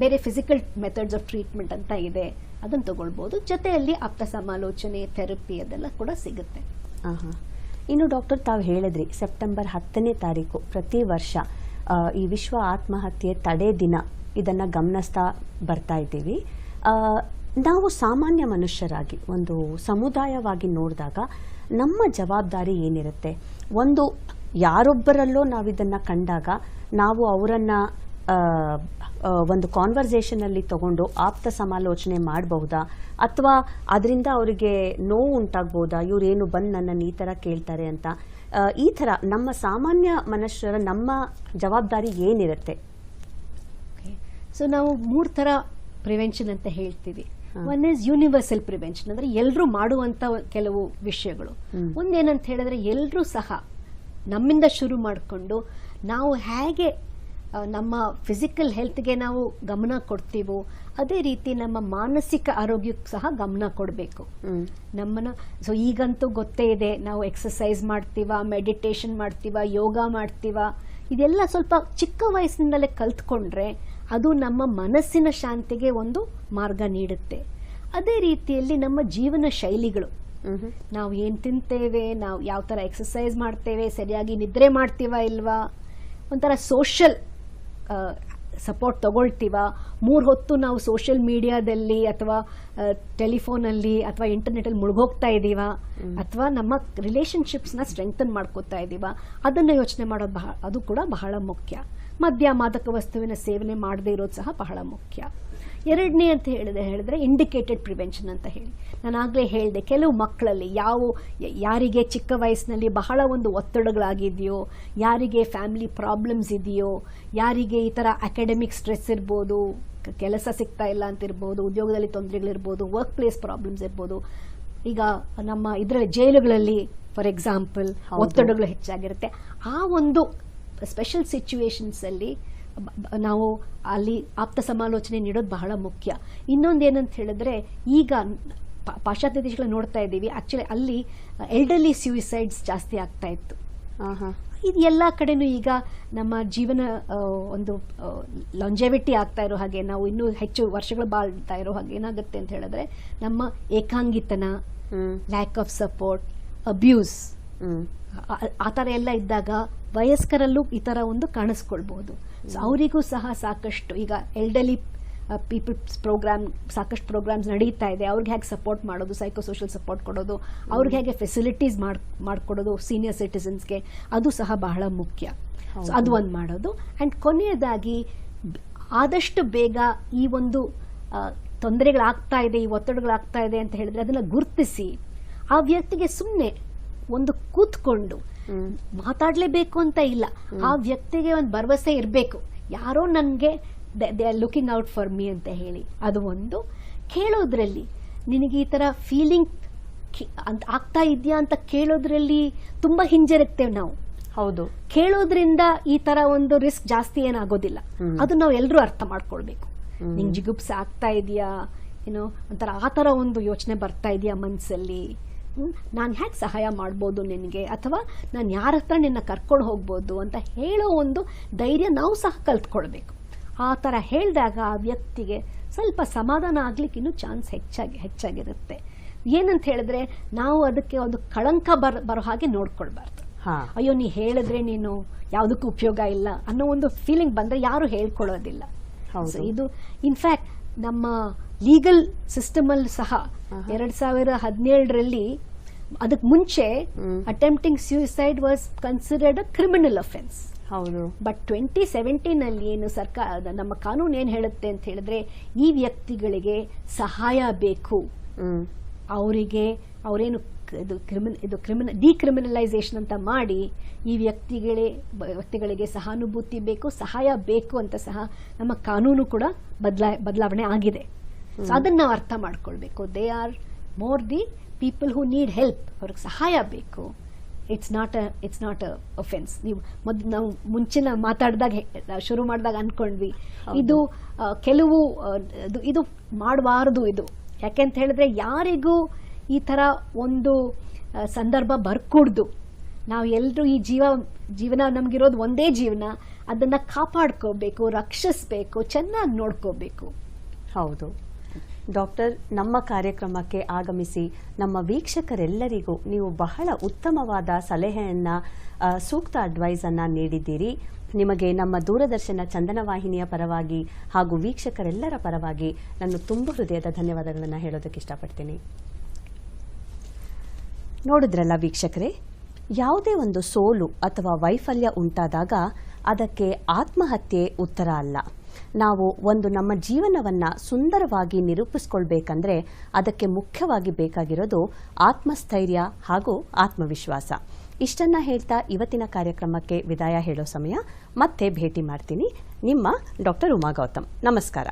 ಬೇರೆ ಫಿಸಿಕಲ್ ಮೆಥಡ್ಸ್ ಆಫ್ ಟ್ರೀಟ್ಮೆಂಟ್ ಅಂತ ಇದೆ ಅದನ್ನು ತಗೊಳ್ಬಹುದು. ಜೊತೆಯಲ್ಲಿ ಆಪ್ತ ಸಮಾಲೋಚನೆ ಥೆರಪಿ ಅದೆಲ್ಲ ಕೂಡ ಸಿಗುತ್ತೆ. ಇನ್ನು ಡಾಕ್ಟರ್ ತಾವು ಹೇಳಿದ್ರಿ, ಸೆಪ್ಟೆಂಬರ್ ಹತ್ತನೇ ತಾರೀಕು ಪ್ರತಿ ವರ್ಷ ಈ ವಿಶ್ವ ಆತ್ಮಹತ್ಯೆ ತಡೆ ದಿನ ಇದನ್ನ ಗಮನಿಸ್ತಾ ಬರ್ತಾ ಇದ್ದೀವಿ. ನಾವು ಸಾಮಾನ್ಯ ಮನುಷ್ಯರಾಗಿ ಒಂದು ಸಮುದಾಯವಾಗಿ ನೋಡಿದಾಗ ನಮ್ಮ ಜವಾಬ್ದಾರಿ ಏನಿರುತ್ತೆ? ಒಂದು ಯಾರೊಬ್ಬರಲ್ಲೋ ನಾವಿದನ್ನು ಕಂಡಾಗ ನಾವು ಅವರನ್ನ ಒಂದು ಕಾನ್ವರ್ಸೇಷನ್ ಅಲ್ಲಿ ತಗೊಂಡು ಆಪ್ತ ಸಮಾಲೋಚನೆ ಮಾಡಬಹುದಾ? ಅಥವಾ ಅದರಿಂದ ಅವರಿಗೆ ನೋವು ಉಂಟಾಗ್ಬೋದಾ ಇವರೇನು ಬಂದು ನನ್ನನ್ನು ಈ ಥರ ಕೇಳ್ತಾರೆ ಅಂತ. ಈ ಥರ ನಮ್ಮ ಸಾಮಾನ್ಯ ಮನುಷ್ಯರ ನಮ್ಮ ಜವಾಬ್ದಾರಿ ಏನಿರುತ್ತೆ? ಸೊ ನಾವು ಮೂರು ಥರ ಪ್ರಿವೆನ್ಷನ್ ಅಂತ ಹೇಳ್ತೀವಿ. ಒನ್ ಇಸ್ ಯೂನಿವರ್ಸಲ್ ಪ್ರಿವೆನ್ಷನ್ ಅಂದ್ರೆ ಎಲ್ಲರೂ ಮಾಡುವಂತ ಕೆಲವು ವಿಷಯಗಳು. ಒಂದೇನಂತ ಹೇಳಿದ್ರೆ ಎಲ್ಲರೂ ಸಹ ನಮ್ಮಿಂದ ಶುರು ಮಾಡಿಕೊಂಡು ನಾವು ಹೇಗೆ ನಮ್ಮ ಫಿಸಿಕಲ್ ಹೆಲ್ತ್ಗೆ ನಾವು ಗಮನ ಕೊಡ್ತೀವೋ ಅದೇ ರೀತಿ ನಮ್ಮ ಮಾನಸಿಕ ಆರೋಗ್ಯಕ್ಕೂ ಸಹ ಗಮನ ಕೊಡಬೇಕು. ನಮ್ಮನ್ನು ಸೊ ಈಗಂತೂ ಗೊತ್ತೇ ಇದೆ ನಾವು ಎಕ್ಸಸೈಸ್ ಮಾಡ್ತೀವ ಮೆಡಿಟೇಷನ್ ಮಾಡ್ತೀವ ಯೋಗ ಮಾಡ್ತೀವ. ಇದೆಲ್ಲ ಸ್ವಲ್ಪ ಚಿಕ್ಕ ವಯಸ್ಸಿನಿಂದಲೇ ಕಲ್ತ್ಕೊಂಡ್ರೆ ಅದು ನಮ್ಮ ಮನಸ್ಸಿನ ಶಾಂತಿಗೆ ಒಂದು ಮಾರ್ಗ ನೀಡುತ್ತೆ. ಅದೇ ರೀತಿಯಲ್ಲಿ ನಮ್ಮ ಜೀವನ ಶೈಲಿಗಳು. ನಾವು ಏನು ತಿಂತೇವೆ ನಾವು ಯಾವ ಥರ ಎಕ್ಸಸೈಸ್ ಮಾಡ್ತೇವೆ ಸರಿಯಾಗಿ ನಿದ್ರೆ ಮಾಡ್ತೀವ ಇಲ್ವಾ? ಒಂಥರ ಸೋಷಲ್ ಸಪೋರ್ಟ್ ತಗೊಳ್ತೀವ? ಮೂರು ಹೊತ್ತು ನಾವು ಸೋಷಿಯಲ್ ಮೀಡಿಯಾದಲ್ಲಿ ಅಥವಾ ಟೆಲಿಫೋನಲ್ಲಿ ಅಥವಾ ಇಂಟರ್ನೆಟಲ್ಲಿ ಮುಳುಗೋಗ್ತಾ ಇದ್ದೀವ ಅಥವಾ ನಮ್ಮ ರಿಲೇಷನ್ಶಿಪ್ಸ್ನ ಸ್ಟ್ರೆಂಥನ್ ಮಾಡ್ಕೋತಾ ಇದ್ದೀವ ಅದನ್ನು ಯೋಚನೆ ಮಾಡೋದು ಬಹಳ ಅದು ಕೂಡ ಬಹಳ ಮುಖ್ಯ. ಮದ್ಯ ಮಾದಕ ವಸ್ತುವಿನ ಸೇವನೆ ಮಾಡದೇ ಇರೋದು ಸಹ ಬಹಳ ಮುಖ್ಯ. ಎರಡನೇ ಅಂತ ಹೇಳಿದೆ ಹೇಳಿದ್ರೆ ಇಂಡಿಕೇಟೆಡ್ ಪ್ರಿವೆನ್ಷನ್ ಅಂತ ಹೇಳಿ. ನಾನು ಆಗಲೇ ಹೇಳಿದೆ ಕೆಲವು ಮಕ್ಕಳಲ್ಲಿ ಯಾವ ಯಾರಿಗೆ ಚಿಕ್ಕ ವಯಸ್ಸಿನಲ್ಲಿ ಬಹಳ ಒಂದು ಒತ್ತಡಗಳಾಗಿದೆಯೋ ಯಾರಿಗೆ ಫ್ಯಾಮಿಲಿ ಪ್ರಾಬ್ಲಮ್ಸ್ ಇದೆಯೋ ಯಾರಿಗೆ ಈ ಥರ ಅಕಾಡೆಮಿಕ್ ಸ್ಟ್ರೆಸ್ ಇರ್ಬೋದು ಕೆಲಸ ಸಿಗ್ತಾ ಇಲ್ಲ ಅಂತ ಇರ್ಬೋದು ಉದ್ಯೋಗದಲ್ಲಿ ತೊಂದರೆಗಳಿರ್ಬೋದು ವರ್ಕ್ ಪ್ಲೇಸ್ ಪ್ರಾಬ್ಲಮ್ಸ್ ಇರ್ಬೋದು ಈಗ ನಮ್ಮ ಇದರಲ್ಲಿ ಜೈಲುಗಳಲ್ಲಿ ಫಾರ್ ಎಕ್ಸಾಂಪಲ್ ಒತ್ತಡಗಳು ಹೆಚ್ಚಾಗಿರುತ್ತೆ. ಆ ಒಂದು ಸ್ಪೆಷಲ್ ಬ- ನಾವು ಅಲ್ಲಿ ಆಪ್ತ ಸಮಾಲೋಚನೆ ನೀಡೋದು ಬಹಳ ಮುಖ್ಯ. ಇನ್ನೊಂದು ಏನಂತ ಹೇಳಿದ್ರೆ ಈಗ ಪಾಶ್ಚಾತ್ಯ ದೇಶಗಳು ನೋಡ್ತಾ ಇದ್ದೀವಿ. ಆ್ಯಕ್ಚುಲಿ ಅಲ್ಲಿ ಎಲ್ಡರ್ಲಿ ಸ್ಯೂಸೈಡ್ಸ್ ಜಾಸ್ತಿ ಆಗ್ತಾ ಇತ್ತು. ಇದು ಎಲ್ಲ ಕಡೆನೂ ಈಗ ನಮ್ಮ ಜೀವನ ಒಂದು ಲಾಂಜೆವಿಟಿ ಆಗ್ತಾ ಇರೋ ಹಾಗೆ ನಾವು ಇನ್ನೂ ಹೆಚ್ಚು ವರ್ಷಗಳು ಬಾಳ್ತಾ ಇರೋ ಹಾಗೆ ಏನಾಗುತ್ತೆ ಅಂತ ಹೇಳಿದ್ರೆ ನಮ್ಮ ಏಕಾಂಗಿತನ ಲ್ಯಾಕ್ ಆಫ್ ಸಪೋರ್ಟ್ ಅಬ್ಯೂಸ್ ಆ- ಥರ ಎಲ್ಲ ಇದ್ದಾಗ ವಯಸ್ಕರಲ್ಲೂ ಈ ಥರ ಒಂದು ಕಾಣಿಸ್ಕೊಳ್ಬಹುದು ಸೊ ಅವರಿಗೂ ಸಹ ಸಾಕಷ್ಟು ಈಗ ಎಲ್ಡಲಿ ಪೀಪಲ್ಸ್ ಪ್ರೋಗ್ರಾಮ್ ಸಾಕಷ್ಟು ಪ್ರೋಗ್ರಾಮ್ಸ್ ನಡೀತಾ ಇದೆ. ಅವ್ರಿಗೆ ಹೇಗೆ ಸಪೋರ್ಟ್ ಮಾಡೋದು ಸೈಕೋ ಸೋಷಿಯಲ್ ಸಪೋರ್ಟ್ ಕೊಡೋದು, ಅವ್ರಿಗೆ ಹೇಗೆ ಫೆಸಿಲಿಟೀಸ್ ಮಾಡಿ, ಮಾಡಿಕೊಡೋದು ಸೀನಿಯರ್ ಸಿಟಿಸನ್ಸ್ಗೆ ಅದು ಸಹ ಬಹಳ ಮುಖ್ಯ. ಸೊ ಅದು ಒಂದು ಮಾಡೋದು. ಆ್ಯಂಡ್ ಕೊನೆಯದಾಗಿ, ಆದಷ್ಟು ಬೇಗ ಈ ಒಂದು ತೊಂದರೆಗಳಾಗ್ತಾ ಇದೆ, ಈ ಒತ್ತಡಗಳಾಗ್ತಾ ಇದೆ ಅಂತ ಹೇಳಿದ್ರೆ ಅದನ್ನು ಗುರುತಿಸಿ. ಆ ವ್ಯಕ್ತಿಗೆ ಸುಮ್ಮನೆ ಒಂದು ಕೂತ್ಕೊಂಡು ಮಾತಾಡ್ಲೇಬೇಕು ಅಂತ ಇಲ್ಲ. ಆ ವ್ಯಕ್ತಿಗೆ ಒಂದು ಭರವಸೆ ಇರಬೇಕು. ಯಾರೋ ನನಗೆ they are looking out for me ಅಂತ ಹೇಳಿ. ಅದು ಒಂದು. ಕೇಳೋದ್ರಲ್ಲಿ ನಿನಗೆ ಈ ಥರ ಫೀಲಿಂಗ್ ಅಂತ ಆಗ್ತಾ ಇದೆಯಾ ಅಂತ ಕೇಳೋದ್ರಲ್ಲಿ ತುಂಬ ಹಿಂಜರಿತೇವೆ ನಾವು. ಹೌದು. ಕೇಳೋದ್ರಿಂದ ಈ ತರ ಒಂದು ರಿಸ್ಕ್ ಜಾಸ್ತಿ ಏನಾಗೋದಿಲ್ಲ. ಅದು ನಾವು ಎಲ್ಲರೂ ಅರ್ಥ ಮಾಡ್ಕೊಳ್ಬೇಕು. ನಿಂಗೆ ಜಿಗುಪ್ಸೆ ಆಗ್ತಾ ಇದೆಯಾ? ಏನೋ ಒಂಥರ ಆ ಥರ ಒಂದು ಯೋಚನೆ ಬರ್ತಾ ಇದೆಯಾ ಮನಸ್ಸಲ್ಲಿ ನಾನು ಹೇಗೆ ಸಹಾಯ ಮಾಡ್ಬೋದು ನಿನಗೆ? ಅಥವಾ ನಾನು ಯಾರ ಹತ್ರ ನಿನ್ನ ಕರ್ಕೊಂಡು ಹೋಗ್ಬೋದು ಅಂತ ಹೇಳೋ ಒಂದು ಧೈರ್ಯ ನಾವು ಸಹ ಕಲ್ತ್ಕೊಳ್ಬೇಕು. ಆ ಥರ ಹೇಳಿದಾಗ ಆ ವ್ಯಕ್ತಿಗೆ ಸ್ವಲ್ಪ ಸಮಾಧಾನ ಆಗ್ಲಿಕ್ಕೆ ಇನ್ನೂ ಚಾನ್ಸ್ ಹೆಚ್ಚಾಗಿ ಹೆಚ್ಚಾಗಿರುತ್ತೆ. ಏನಂತ ಹೇಳಿದ್ರೆ ನಾವು ಅದಕ್ಕೆ ಒಂದು ಕಳಂಕ ಬರ ಬರೋ ಹಾಗೆ ನೋಡ್ಕೊಳ್ಬಾರ್ದು. ಅಯ್ಯೋ ನೀ ಹೇಳಿದ್ರೆ ನೀನು ಯಾವುದಕ್ಕೂ ಉಪಯೋಗ ಇಲ್ಲ ಅನ್ನೋ ಒಂದು ಫೀಲಿಂಗ್ ಬಂದ್ರೆ ಯಾರು ಹೇಳ್ಕೊಳ್ಳೋದಿಲ್ಲ ಇದು ಇನ್ಫ್ಯಾಕ್ಟ್ ನಮ್ಮ ಲೀಗಲ್ ಸಿಸ್ಟಮ್ ಅಲ್ಲಿ ಸಹ. ಎರಡ್ ಸಾವಿರ ಹದಿನೇಳರಲ್ಲಿ ಅದಕ್ಕೆ ಮುಂಚೆ. Attempting suicide was considered a criminal offence ಹೌದು ಬಟ್ ಟ್ವೆಂಟಿ ಸೆವೆಂಟೀನ್ ಅಲ್ಲಿ ಏನು ಸರ್ಕಾರ ನಮ್ಮ ಕಾನೂನು ಏನು ಹೇಳುತ್ತೆ ಅಂತ ಹೇಳಿದ್ರೆ ಈ ವ್ಯಕ್ತಿಗಳಿಗೆ ಸಹಾಯ ಬೇಕು ಅವರಿಗೆ ಅವರೇನು ಇದು ಕ್ರಿಮಿನ ಇದು ಕ್ರಿಮಿನ ಡಿಕ್ರಿಮಿನಲೈಸೇಷನ್ ಅಂತ ಮಾಡಿ ಈ ವ್ಯಕ್ತಿಗಳೇ ವ್ಯಕ್ತಿಗಳಿಗೆ ಸಹಾನುಭೂತಿ ಬೇಕು ಸಹಾಯ ಬೇಕು ಅಂತ ಸಹ ನಮ್ಮ ಕಾನೂನು ಕೂಡ ಬದಲಾ ಬದಲಾವಣೆ ಆಗಿದೆ. ಸೊ ಅದನ್ನ ನಾವು ಅರ್ಥ ಮಾಡ್ಕೊಳ್ಬೇಕು. They are more the people who need help ಅವ್ರಿಗೆ ಸಹಾಯ ಬೇಕು. It's not a it's not a offence ನೀವು ಮೊದ್ ನಾವು ಮುಂಚಿನ ಮಾತಾಡಿದಾಗ ಶುರು ಮಾಡಿದಾಗ ಅಂದ್ಕೊಂಡ್ವಿ ಇದು ಕೆಲವು ಇದು ಇದು ಮಾಡಬಾರದು ಇದು. ಯಾಕೆಂತ ಹೇಳಿದ್ರೆ ಯಾರಿಗೂ ಈ ಥರ ಒಂದು ಸಂದರ್ಭ ಬರ್ಕೂಡ್ದು. ನಾವು ಎಲ್ಲರೂ ಈ ಜೀವ, ಜೀವನ ನಮಗಿರೋದು ಒಂದೇ ಜೀವನ, ಅದನ್ನು ಕಾಪಾಡ್ಕೋಬೇಕು, ರಕ್ಷಿಸ್ಬೇಕು, ಚೆನ್ನಾಗಿ ನೋಡ್ಕೋಬೇಕು. ಹೌದು. ಡಾಕ್ಟರ್, ನಮ್ಮ ಕಾರ್ಯಕ್ರಮಕ್ಕೆ ಆಗಮಿಸಿ ನಮ್ಮ ವೀಕ್ಷಕರೆಲ್ಲರಿಗೂ ನೀವು ಬಹಳ ಉತ್ತಮವಾದ ಸಲಹೆಯನ್ನು ಸೂಕ್ತ ಅಡ್ವೈಸನ್ನು ನೀಡಿದ್ದೀರಿ. ನಿಮಗೆ ನಮ್ಮ ದೂರದರ್ಶನ ಚಂದನ ವಾಹಿನಿಯ ಪರವಾಗಿ ಹಾಗೂ ವೀಕ್ಷಕರೆಲ್ಲರ ಪರವಾಗಿ ನಾನು ತುಂಬ ಹೃದಯದ ಧನ್ಯವಾದಗಳನ್ನು ಹೇಳೋದಕ್ಕೆ ಇಷ್ಟಪಡ್ತೀನಿ. ನೋಡಿದ್ರಲ್ಲ ವೀಕ್ಷಕರೇ? ಯಾವುದೇ ಒಂದು ಸೋಲು ಅಥವಾ ವೈಫಲ್ಯ ಉಂಟಾದಾಗ ಅದಕ್ಕೆ ಆತ್ಮಹತ್ಯೆ ಉತ್ತರ ಅಲ್ಲ. ನಾವು ಒಂದು ನಮ್ಮ ಜೀವನವನ್ನು ಸುಂದರವಾಗಿ ನಿರೂಪಿಸ್ಕೊಳ್ಬೇಕಂದ್ರೆ ಅದಕ್ಕೆ ಮುಖ್ಯವಾಗಿ ಬೇಕಾಗಿರೋದು ಆತ್ಮಸ್ಥೈರ್ಯ ಹಾಗೂ ಆತ್ಮವಿಶ್ವಾಸ. ಇಷ್ಟನ್ನ ಹೇಳ್ತಾ ಇವತ್ತಿನ ಕಾರ್ಯಕ್ರಮಕ್ಕೆ ವಿದಾಯ ಹೇಳೋ ಸಮಯ. ಮತ್ತೆ ಭೇಟಿ ಮಾಡ್ತೀನಿ. ನಿಮ್ಮ ಡಾಕ್ಟರ್ ಉಮಾ ಗೌತಮ್. ನಮಸ್ಕಾರ.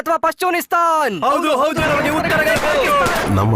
ಅಥವಾ ಪಶ್ಚಿಮಿಸ್ತಾನ್ ಹೌದು ಹೌದು ನಮಗೆ ಉತ್ತರ ನಮ್ಮ